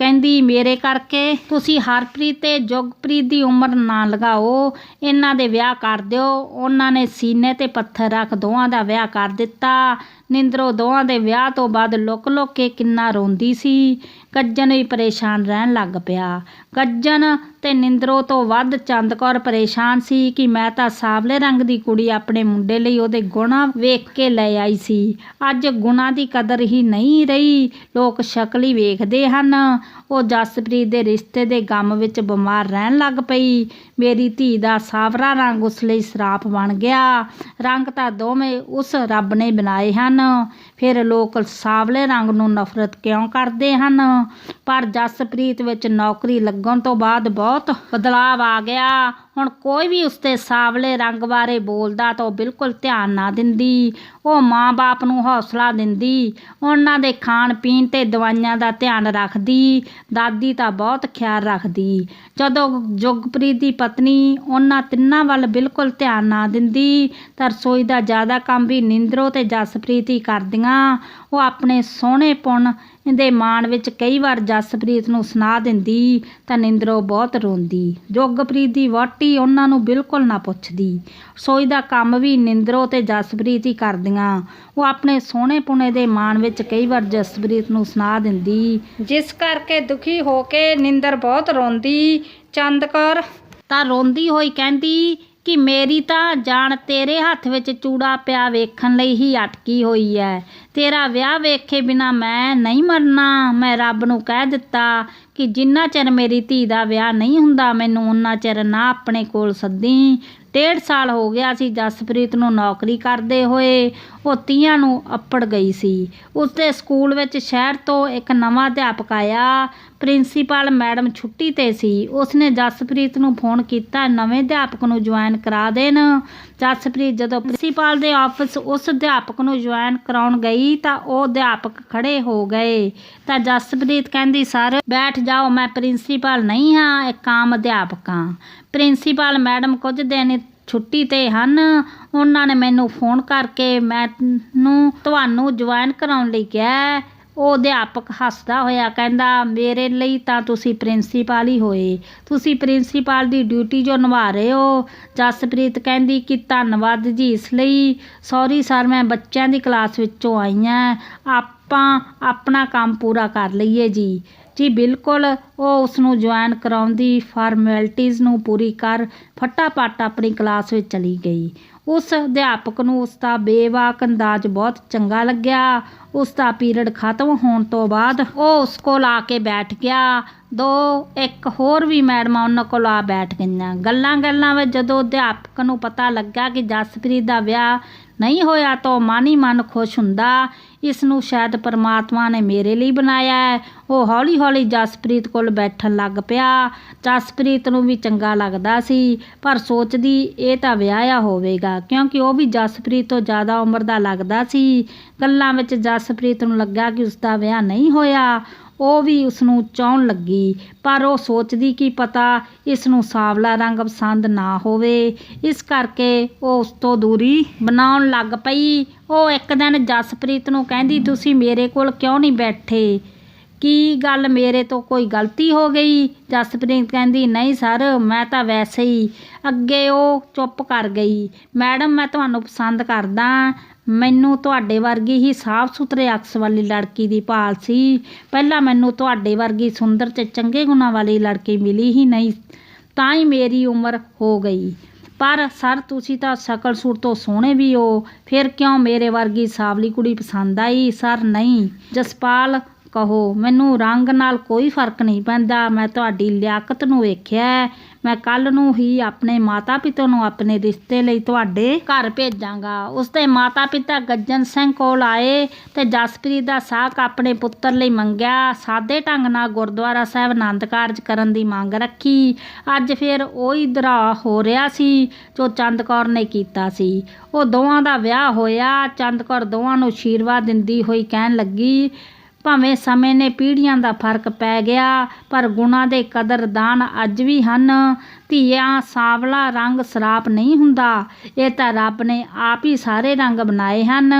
ਕਹਿੰਦੀ, ਮੇਰੇ ਕਰਕੇ ਤੁਸੀਂ ਹਰਪ੍ਰੀਤ ਤੇ ਜੁਗਪ੍ਰੀਤ ਦੀ ਉਮਰ ਨਾ ਲਗਾਓ। ਇਹਨਾਂ ਦੇ ਵਿਆਹ ਕਰ ਦਿਓ। ਉਹਨਾਂ ਨੇ ਸੀਨੇ ਤੇ ਪੱਥਰ ਰੱਖ ਦੋਵਾਂ ਦਾ ਵਿਆਹ ਕਰ ਦਿੱਤਾ। ਨਿੰਦਰੋ, ਦੋਵਾਂ ਦੇ ਵਿਆਹ ਤੋਂ ਬਾਅਦ ਲੁਕ ਲੁਕ ਕੇ ਕਿੰਨਾ ਰੋਂਦੀ ਸੀ। ਗੱਜਣ ਵੀ ਪਰੇਸ਼ਾਨ ਰਹਿਣ ਲੱਗ ਪਿਆ। ਗੱਜਣ ਤੇ ਨਿੰਦਰੋ ਤੋਂ ਵੱਧ ਚੰਦ ਕੌਰ ਪਰੇਸ਼ਾਨ ਸੀ ਕਿ ਮੈਂ ਤਾਂ ਸਾਵਲੇ ਰੰਗ ਦੀ ਕੁੜੀ ਆਪਣੇ ਮੁੰਡੇ ਲਈ ਉਹਦੇ ਗੁਣਾ ਵੇਖ ਕੇ ਲੈ ਆਈ ਸੀ। ਅੱਜ ਗੁਣਾ ਦੀ ਕਦਰ ਹੀ ਨਹੀਂ ਰਹੀ। ਲੋਕ ਸ਼ਕਲ ਹੀ ਵੇਖਦੇ ਹਨ। ਉਹ ਜਸਪ੍ਰੀਤ ਦੇ ਰਿਸ਼ਤੇ ਦੇ ਗਮ ਵਿੱਚ ਬਿਮਾਰ ਰਹਿਣ ਲੱਗ ਪਈ। ਮੇਰੀ ਧੀ ਦਾ ਸਾਵਰਾ ਰੰਗ ਉਸ ਲਈ ਸਰਾਪ ਬਣ ਗਿਆ। ਰੰਗ ਤਾਂ ਦੋਵੇਂ ਉਸ ਰੱਬ ਨੇ ਬਣਾਏ ਹਨ। ਫਿਰ ਲੋਕ ਸਾਵਲੇ ਰੰਗ ਨੂੰ ਨਫ਼ਰਤ ਕਿਉਂ ਕਰਦੇ ਹਨ? ਪਰ ਜਸਪ੍ਰੀਤ ਵਿੱਚ ਨੌਕਰੀ ਲੱਗਣ ਤੋਂ ਬਾਅਦ ਬਹੁਤ ਬਹੁਤ ਬਦਲਾਵ ਆ ਗਿਆ। ਹੁਣ ਕੋਈ ਵੀ ਉਸਦੇ ਸਾਵਲੇ ਰੰਗ ਬਾਰੇ ਬੋਲਦਾ ਤਾਂ ਉਹ ਬਿਲਕੁਲ ਧਿਆਨ ਨਾ ਦਿੰਦੀ। ਉਹ ਮਾਂ-ਬਾਪ ਨੂੰ ਹੌਸਲਾ ਦਿੰਦੀ। ਉਹਨਾਂ ਦੇ ਖਾਣ ਪੀਣ ਤੇ ਦਵਾਈਆਂ ਦਾ ਧਿਆਨ ਰੱਖਦੀ। ਦਾਦੀ ਤਾਂ ਬਹੁਤ ਖਿਆਲ ਰੱਖਦੀ। ਜਦੋਂ ਜੁਗਪ੍ਰੀਤ ਦੀ ਪਤਨੀ ਉਹਨਾਂ ਤਿੰਨਾਂ ਵੱਲ ਬਿਲਕੁਲ ਧਿਆਨ ਨਾ ਦਿੰਦੀ ਤਾਂ ਰਸੋਈ ਦਾ ਜ਼ਿਆਦਾ ਕੰਮ ਵੀ ਨਿੰਦਰੋ ਤੇ ਜਸਪ੍ਰੀਤ ਹੀ ਕਰਦੀਆਂ। ਉਹ ਆਪਣੇ ਸੋਹਣੇ ਦੇ ਮਾਣ ਵਿੱਚ ਕਈ ਵਾਰ ਜਸਪ੍ਰੀਤ ਨੂੰ ਸੁਣਾ ਦਿੰਦੀ ਤਾਂ ਨਿੰਦਰੋ ਬਹੁਤ ਰੋਂਦੀ। ਜੋਗਪ੍ਰੀਤ ਦੀ ਵਹੁਟੀ ਉਹਨਾਂ ਨੂੰ ਬਿਲਕੁਲ ਨਾ ਪੁੱਛਦੀ। ਰਸੋਈ ਦਾ ਕੰਮ ਵੀ ਨਿੰਦਰੋ ਤੇ ਜਸਪ੍ਰੀਤ ਹੀ ਕਰਦੀਆਂ। ਉਹ ਆਪਣੇ ਸੋਹਣੇ ਪੁਣੇ ਦੇ ਮਾਣ ਵਿੱਚ ਕਈ ਵਾਰ ਜਸਪ੍ਰੀਤ ਨੂੰ ਸੁਣਾ ਦਿੰਦੀ। ਜਿਸ ਕਰਕੇ ਦੁਖੀ ਹੋ ਕੇ ਨਿੰਦਰ ਬਹੁਤ ਰੋਂਦੀ। ਚੰਦਕੌਰ ਤਾਂ ਰੋਂਦੀ ਹੋਈ ਕਹਿੰਦੀ ਕਿ ਮੇਰੀ ਤਾਂ ਜਾਨ ਤੇਰੇ ਹੱਥ ਵਿੱਚ ਚੂੜਾ ਪਿਆ ਵੇਖਣ ਲਈ ਹੀ ਅਟਕੀ ਹੋਈ ਹੈ ਤੇਰਾ ਵਿਆਹ ਵੇਖੇ ਬਿਨਾਂ ਮੈਂ ਨਹੀਂ ਮਰਨਾ। ਮੈਂ ਰੱਬ ਨੂੰ ਕਹਿ ਦਿੱਤਾ ਕਿ ਜਿੰਨਾ ਚਿਰ ਮੇਰੀ ਧੀ ਦਾ ਵਿਆਹ ਨਹੀਂ ਹੁੰਦਾ, ਮੈਨੂੰ ਉਨਾ ਚਿਰ ਨਾ ਆਪਣੇ ਕੋਲ ਸੱਦੀ। ਡੇਢ ਸਾਲ ਹੋ ਗਿਆ ਸੀ ਜਸਪ੍ਰੀਤ ਨੂੰ ਨੌਕਰੀ ਕਰਦੇ ਹੋਏ। ਉਹ ਤੀਆਂ ਨੂੰ ਅੱਪੜ ਗਈ ਸੀ। ਉਸਦੇ ਸਕੂਲ ਵਿੱਚ ਸ਼ਹਿਰ ਤੋਂ ਇੱਕ ਨਵਾਂ ਅਧਿਆਪਕ ਆਇਆ। ਪ੍ਰਿੰਸੀਪਲ ਮੈਡਮ ਛੁੱਟੀ ਤੇ ਸੀ। ਉਸਨੇ ਜਸਪ੍ਰੀਤ ਨੂੰ ਫੋਨ ਕੀਤਾ, ਨਵੇਂ ਅਧਿਆਪਕ ਨੂੰ ਜੁਆਇਨ ਕਰਾ ਦੇਣ। ਜਸਪ੍ਰੀਤ ਜਦੋਂ ਪ੍ਰਿੰਸੀਪਲ ਦੇ ਆਫਿਸ ਉਸ ਅਧਿਆਪਕ ਨੂੰ ਜੁਆਇਨ ਕਰਾਉਣ ਗਈ ਤਾਂ ਉਹ ਅਧਿਆਪਕ ਖੜੇ ਹੋ ਗਏ। ਤਾਂ ਜਸਪ੍ਰੀਤ ਕਹਿੰਦੀ, ਸਰ, ਬੈਠ ਜਾਓ, ਮੈਂ ਪ੍ਰਿੰਸੀਪਲ ਨਹੀਂ ਹਾਂ, ਇੱਕ ਆਮ ਅਧਿਆਪਕ ਹਾਂ। ਪ੍ਰਿੰਸੀਪਲ ਮੈਡਮ ਕੁਝ ਦਿਨ ਛੁੱਟੀ ਤੇ ਹਨ। ਉਹਨਾਂ ਨੇ ਮੈਨੂੰ ਫੋਨ ਕਰਕੇ ਮੈਨੂੰ ਤੁਹਾਨੂੰ ਜੁਆਇਨ ਕਰਾਉਣ ਲਈ ਕਿਹਾ ਉਹ ਅਧਿਆਪਕ ਹੱਸਦਾ ਹੋਇਆ ਕਹਿੰਦਾ, ਮੇਰੇ ਲਈ ਤਾਂ ਤੁਸੀਂ ਪ੍ਰਿੰਸੀਪਲ ਹੀ ਹੋਏ। ਤੁਸੀਂ ਪ੍ਰਿੰਸੀਪਲ ਦੀ ਡਿਊਟੀ ਜੋ ਨਿਭਾ ਰਹੇ ਹੋ। ਜਸਪ੍ਰੀਤ ਕਹਿੰਦੀ ਕਿ, ਧੰਨਵਾਦ ਜੀ, ਇਸ ਲਈ। ਸੌਰੀ ਸਰ ਮੈਂ ਬੱਚਿਆਂ ਦੀ ਕਲਾਸ ਵਿੱਚੋਂ ਆਈ ਹਾਂ। ਆਪਾਂ ਆਪਣਾ ਕੰਮ ਪੂਰਾ ਕਰ ਲਈਏ ਜੀ। ਜੀ, ਬਿਲਕੁਲ। ਉਹ ਉਸ ਨੂੰ ਜੁਆਇਨ ਕਰਾਉਂਦੀ ਫਾਰਮੈਲਿਟੀਜ਼ ਨੂੰ ਪੂਰੀ ਕਰ ਫਟਾਫਟ ਆਪਣੀ ਕਲਾਸ ਵਿੱਚ ਚਲੀ ਗਈ। ਉਸ ਅਧਿਆਪਕ ਨੂੰ ਉਸ ਦਾ ਬੇਵਾਕ ਅੰਦਾਜ਼ ਬਹੁਤ ਚੰਗਾ ਲੱਗਿਆ। ਉਸ ਦਾ ਪੀਰੀਅਡ ਖਤਮ ਹੋਣ ਤੋਂ ਬਾਅਦ ਉਹ ਉਸ ਕੋਲ ਆ ਕੇ ਬੈਠ ਗਿਆ। ਦੋ, ਇੱਕ ਹੋਰ ਵੀ ਮੈਡਮਾਂ ਉਹਨਾਂ ਕੋਲ ਆ ਬੈਠ ਗਈਆਂ। ਗੱਲਾਂ ਗੱਲਾਂ ਵਿੱਚ ਜਦੋਂ ਅਧਿਆਪਕ ਨੂੰ ਪਤਾ ਲੱਗਾ ਕਿ ਜਸਪ੍ਰੀਤ ਦਾ ਵਿਆਹ ਨਹੀਂ ਹੋਇਆ ਤਾਂ ਉਹ ਮਨ ਹੀ ਮਨ ਖੁਸ਼ ਹੁੰਦਾ। ਇਸ ਨੂੰ ਸ਼ਾਇਦ ਪਰਮਾਤਮਾ ਨੇ ਮੇਰੇ ਲਈ ਬਣਾਇਆ ਹੈ। ਉਹ ਹੌਲੀ ਹੌਲੀ ਜਸਪ੍ਰੀਤ ਕੋਲ ਬੈਠਣ ਲੱਗ ਪਿਆ। ਜਸਪ੍ਰੀਤ ਨੂੰ ਵੀ ਚੰਗਾ ਲੱਗਦਾ ਸੀ, ਪਰ ਸੋਚਦੀ ਇਹ ਤਾਂ ਵਿਆਹਿਆ ਹੋਵੇਗਾ, ਕਿਉਂਕਿ ਉਹ ਵੀ ਜਸਪ੍ਰੀਤ ਤੋਂ ਜ਼ਿਆਦਾ ਉਮਰ ਦਾ ਲੱਗਦਾ ਸੀ। ਗੱਲਾਂ ਵਿੱਚ ਜਸਪ੍ਰੀਤ ਨੂੰ ਲੱਗਾ ਕਿ ਉਸ ਦਾ ਵਿਆਹ ਨਹੀਂ ਹੋਇਆ। ਉਹ ਵੀ ਉਸ ਨੂੰ ਚਾਹਣ ਲੱਗੀ, ਪਰ ਉਹ ਸੋਚਦੀ ਕਿ ਪਤਾ ਇਸ ਨੂੰ ਸਾਵਲਾ ਰੰਗ ਪਸੰਦ ਨਾ ਹੋਵੇ। ਇਸ ਕਰਕੇ ਉਹ ਉਸ ਤੋਂ ਦੂਰੀ ਬਣਾਉਣ ਲੱਗ ਪਈ। ਉਹ ਇੱਕ ਦਿਨ ਜਸਪ੍ਰੀਤ ਨੂੰ ਕਹਿੰਦੀ, ਤੁਸੀਂ ਮੇਰੇ ਕੋਲ ਕਿਉਂ ਨਹੀਂ ਬੈਠੇ? ਕੀ ਗੱਲ ਮੇਰੇ ਤੋਂ ਕੋਈ ਗਲਤੀ ਹੋ ਗਈ? ਜਸਪ੍ਰੀਤ ਕਹਿੰਦੀ, ਨਹੀਂ ਸਰ, ਮੈਂ ਤਾਂ ਵੈਸੇ ਹੀ ਅੱਗੇ ਉਹ ਚੁੱਪ ਕਰ ਗਈ। ਮੈਡਮ, ਮੈਂ ਤੁਹਾਨੂੰ ਪਸੰਦ ਕਰਦਾ। ਮੈਨੂੰ ਤੁਹਾਡੇ ਵਰਗੀ ਹੀ ਸਾਫ਼ ਸੁਥਰੇ ਅਕਸ ਵਾਲੀ ਲੜਕੀ ਦੀ ਭਾਲ ਸੀ। ਪਹਿਲਾਂ ਮੈਨੂੰ ਤੁਹਾਡੇ ਵਰਗੀ ਸੁੰਦਰ ਤੇ ਚੰਗੇ ਗੁਣਾਂ ਵਾਲੀ ਲੜਕੀ ਮਿਲੀ ਹੀ ਨਹੀਂ, ਤਾਂ ਹੀ ਮੇਰੀ ਉਮਰ ਹੋ ਗਈ। ਪਰ ਸਰ, ਤੁਸੀਂ ਤਾਂ ਸ਼ਕਲ ਸੂਰਤ ਤੋਂ ਸੋਹਣੇ ਵੀ ਹੋ। ਫਿਰ ਕਿਉਂ ਮੇਰੇ ਵਰਗੀ ਸਾਵਲੀ ਕੁੜੀ ਪਸੰਦ ਆਈ? ਸਰ, ਨਹੀਂ। ਜਸਪਾਲ, ਕਹੋ, ਮੈਨੂੰ ਰੰਗ ਨਾਲ ਕੋਈ ਫ਼ਰਕ ਨਹੀਂ ਪੈਂਦਾ। ਮੈਂ ਤੁਹਾਡੀ ਲਿਆਕਤ ਨੂੰ ਵੇਖਿਆ। ਮੈਂ ਕੱਲ ਨੂੰ ਹੀ ਆਪਣੇ ਮਾਤਾ ਪਿਤਾ ਨੂੰ ਆਪਣੇ ਰਿਸ਼ਤੇ ਲਈ ਤੁਹਾਡੇ ਘਰ ਭੇਜਾਂਗਾ। ਉਸਦੇ ਮਾਤਾ ਪਿਤਾ ਗੱਜਨ ਸਿੰਘ ਕੋਲ ਆਏ ਤੇ ਜਸਪ੍ਰੀਤ ਦਾ ਸਾਕ ਆਪਣੇ ਪੁੱਤਰ ਲਈ ਮੰਗਿਆ। ਸਾਦੇ ਢੰਗ ਨਾਲ ਗੁਰਦੁਆਰਾ ਸਾਹਿਬ ਆਨੰਦ ਕਾਰਜ ਕਰਨ ਦੀ ਮੰਗ ਰੱਖੀ। ਅੱਜ ਫਿਰ ਉਹੀ ਦਰਾ ਹੋ ਰਿਹਾ ਸੀ ਜੋ ਚੰਦ ਕੌਰ ਨੇ ਕੀਤਾ ਸੀ। ਉਹ ਦੋਵਾਂ ਦਾ ਵਿਆਹ ਹੋਇਆ। ਚੰਦ ਕੌਰ ਦੋਵਾਂ ਨੂੰ ਆਸ਼ੀਰਵਾਦ ਦਿੰਦੀ ਹੋਈ ਕਹਿਣ ਲੱਗੀ ਭਾਵੇਂ ਸਮੇਂ ਨੇ ਪੀੜ੍ਹੀਆਂ ਦਾ ਫ਼ਰਕ ਪੈ ਗਿਆ, ਪਰ ਗੁਣਾਂ ਦੇ ਕਦਰਦਾਨ ਅੱਜ ਵੀ ਹਨ। ਧੀਆਂ, ਸਾਵਲਾ ਰੰਗ ਸਰਾਪ ਨਹੀਂ ਹੁੰਦਾ। ਇਹ ਤਾਂ ਰੱਬ ਨੇ ਆਪ ਹੀ ਸਾਰੇ ਰੰਗ ਬਣਾਏ ਹਨ।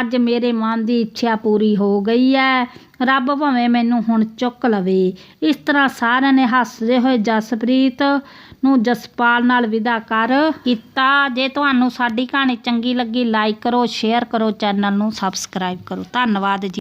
ਅੱਜ ਮੇਰੇ ਮਨ ਦੀ ਇੱਛਾ ਪੂਰੀ ਹੋ ਗਈ ਹੈ ਰੱਬ ਭਾਵੇਂ ਮੈਨੂੰ ਹੁਣ ਚੁੱਕ ਲਵੇ। ਇਸ ਤਰ੍ਹਾਂ ਸਾਰਿਆਂ ਨੇ ਹੱਸਦੇ ਹੋਏ ਜਸਪ੍ਰੀਤ ਨੂੰ ਜਸਪਾਲ ਨਾਲ ਵਿਦਾ ਕਰ ਕੀਤਾ। ਜੇ ਤੁਹਾਨੂੰ ਸਾਡੀ ਕਹਾਣੀ ਚੰਗੀ ਲੱਗੀ ਲਾਈਕ ਕਰੋ ਸ਼ੇਅਰ ਕਰੋ ਚੈਨਲ ਨੂੰ ਸਬਸਕ੍ਰਾਈਬ ਕਰੋ। ਧੰਨਵਾਦ ਜੀ।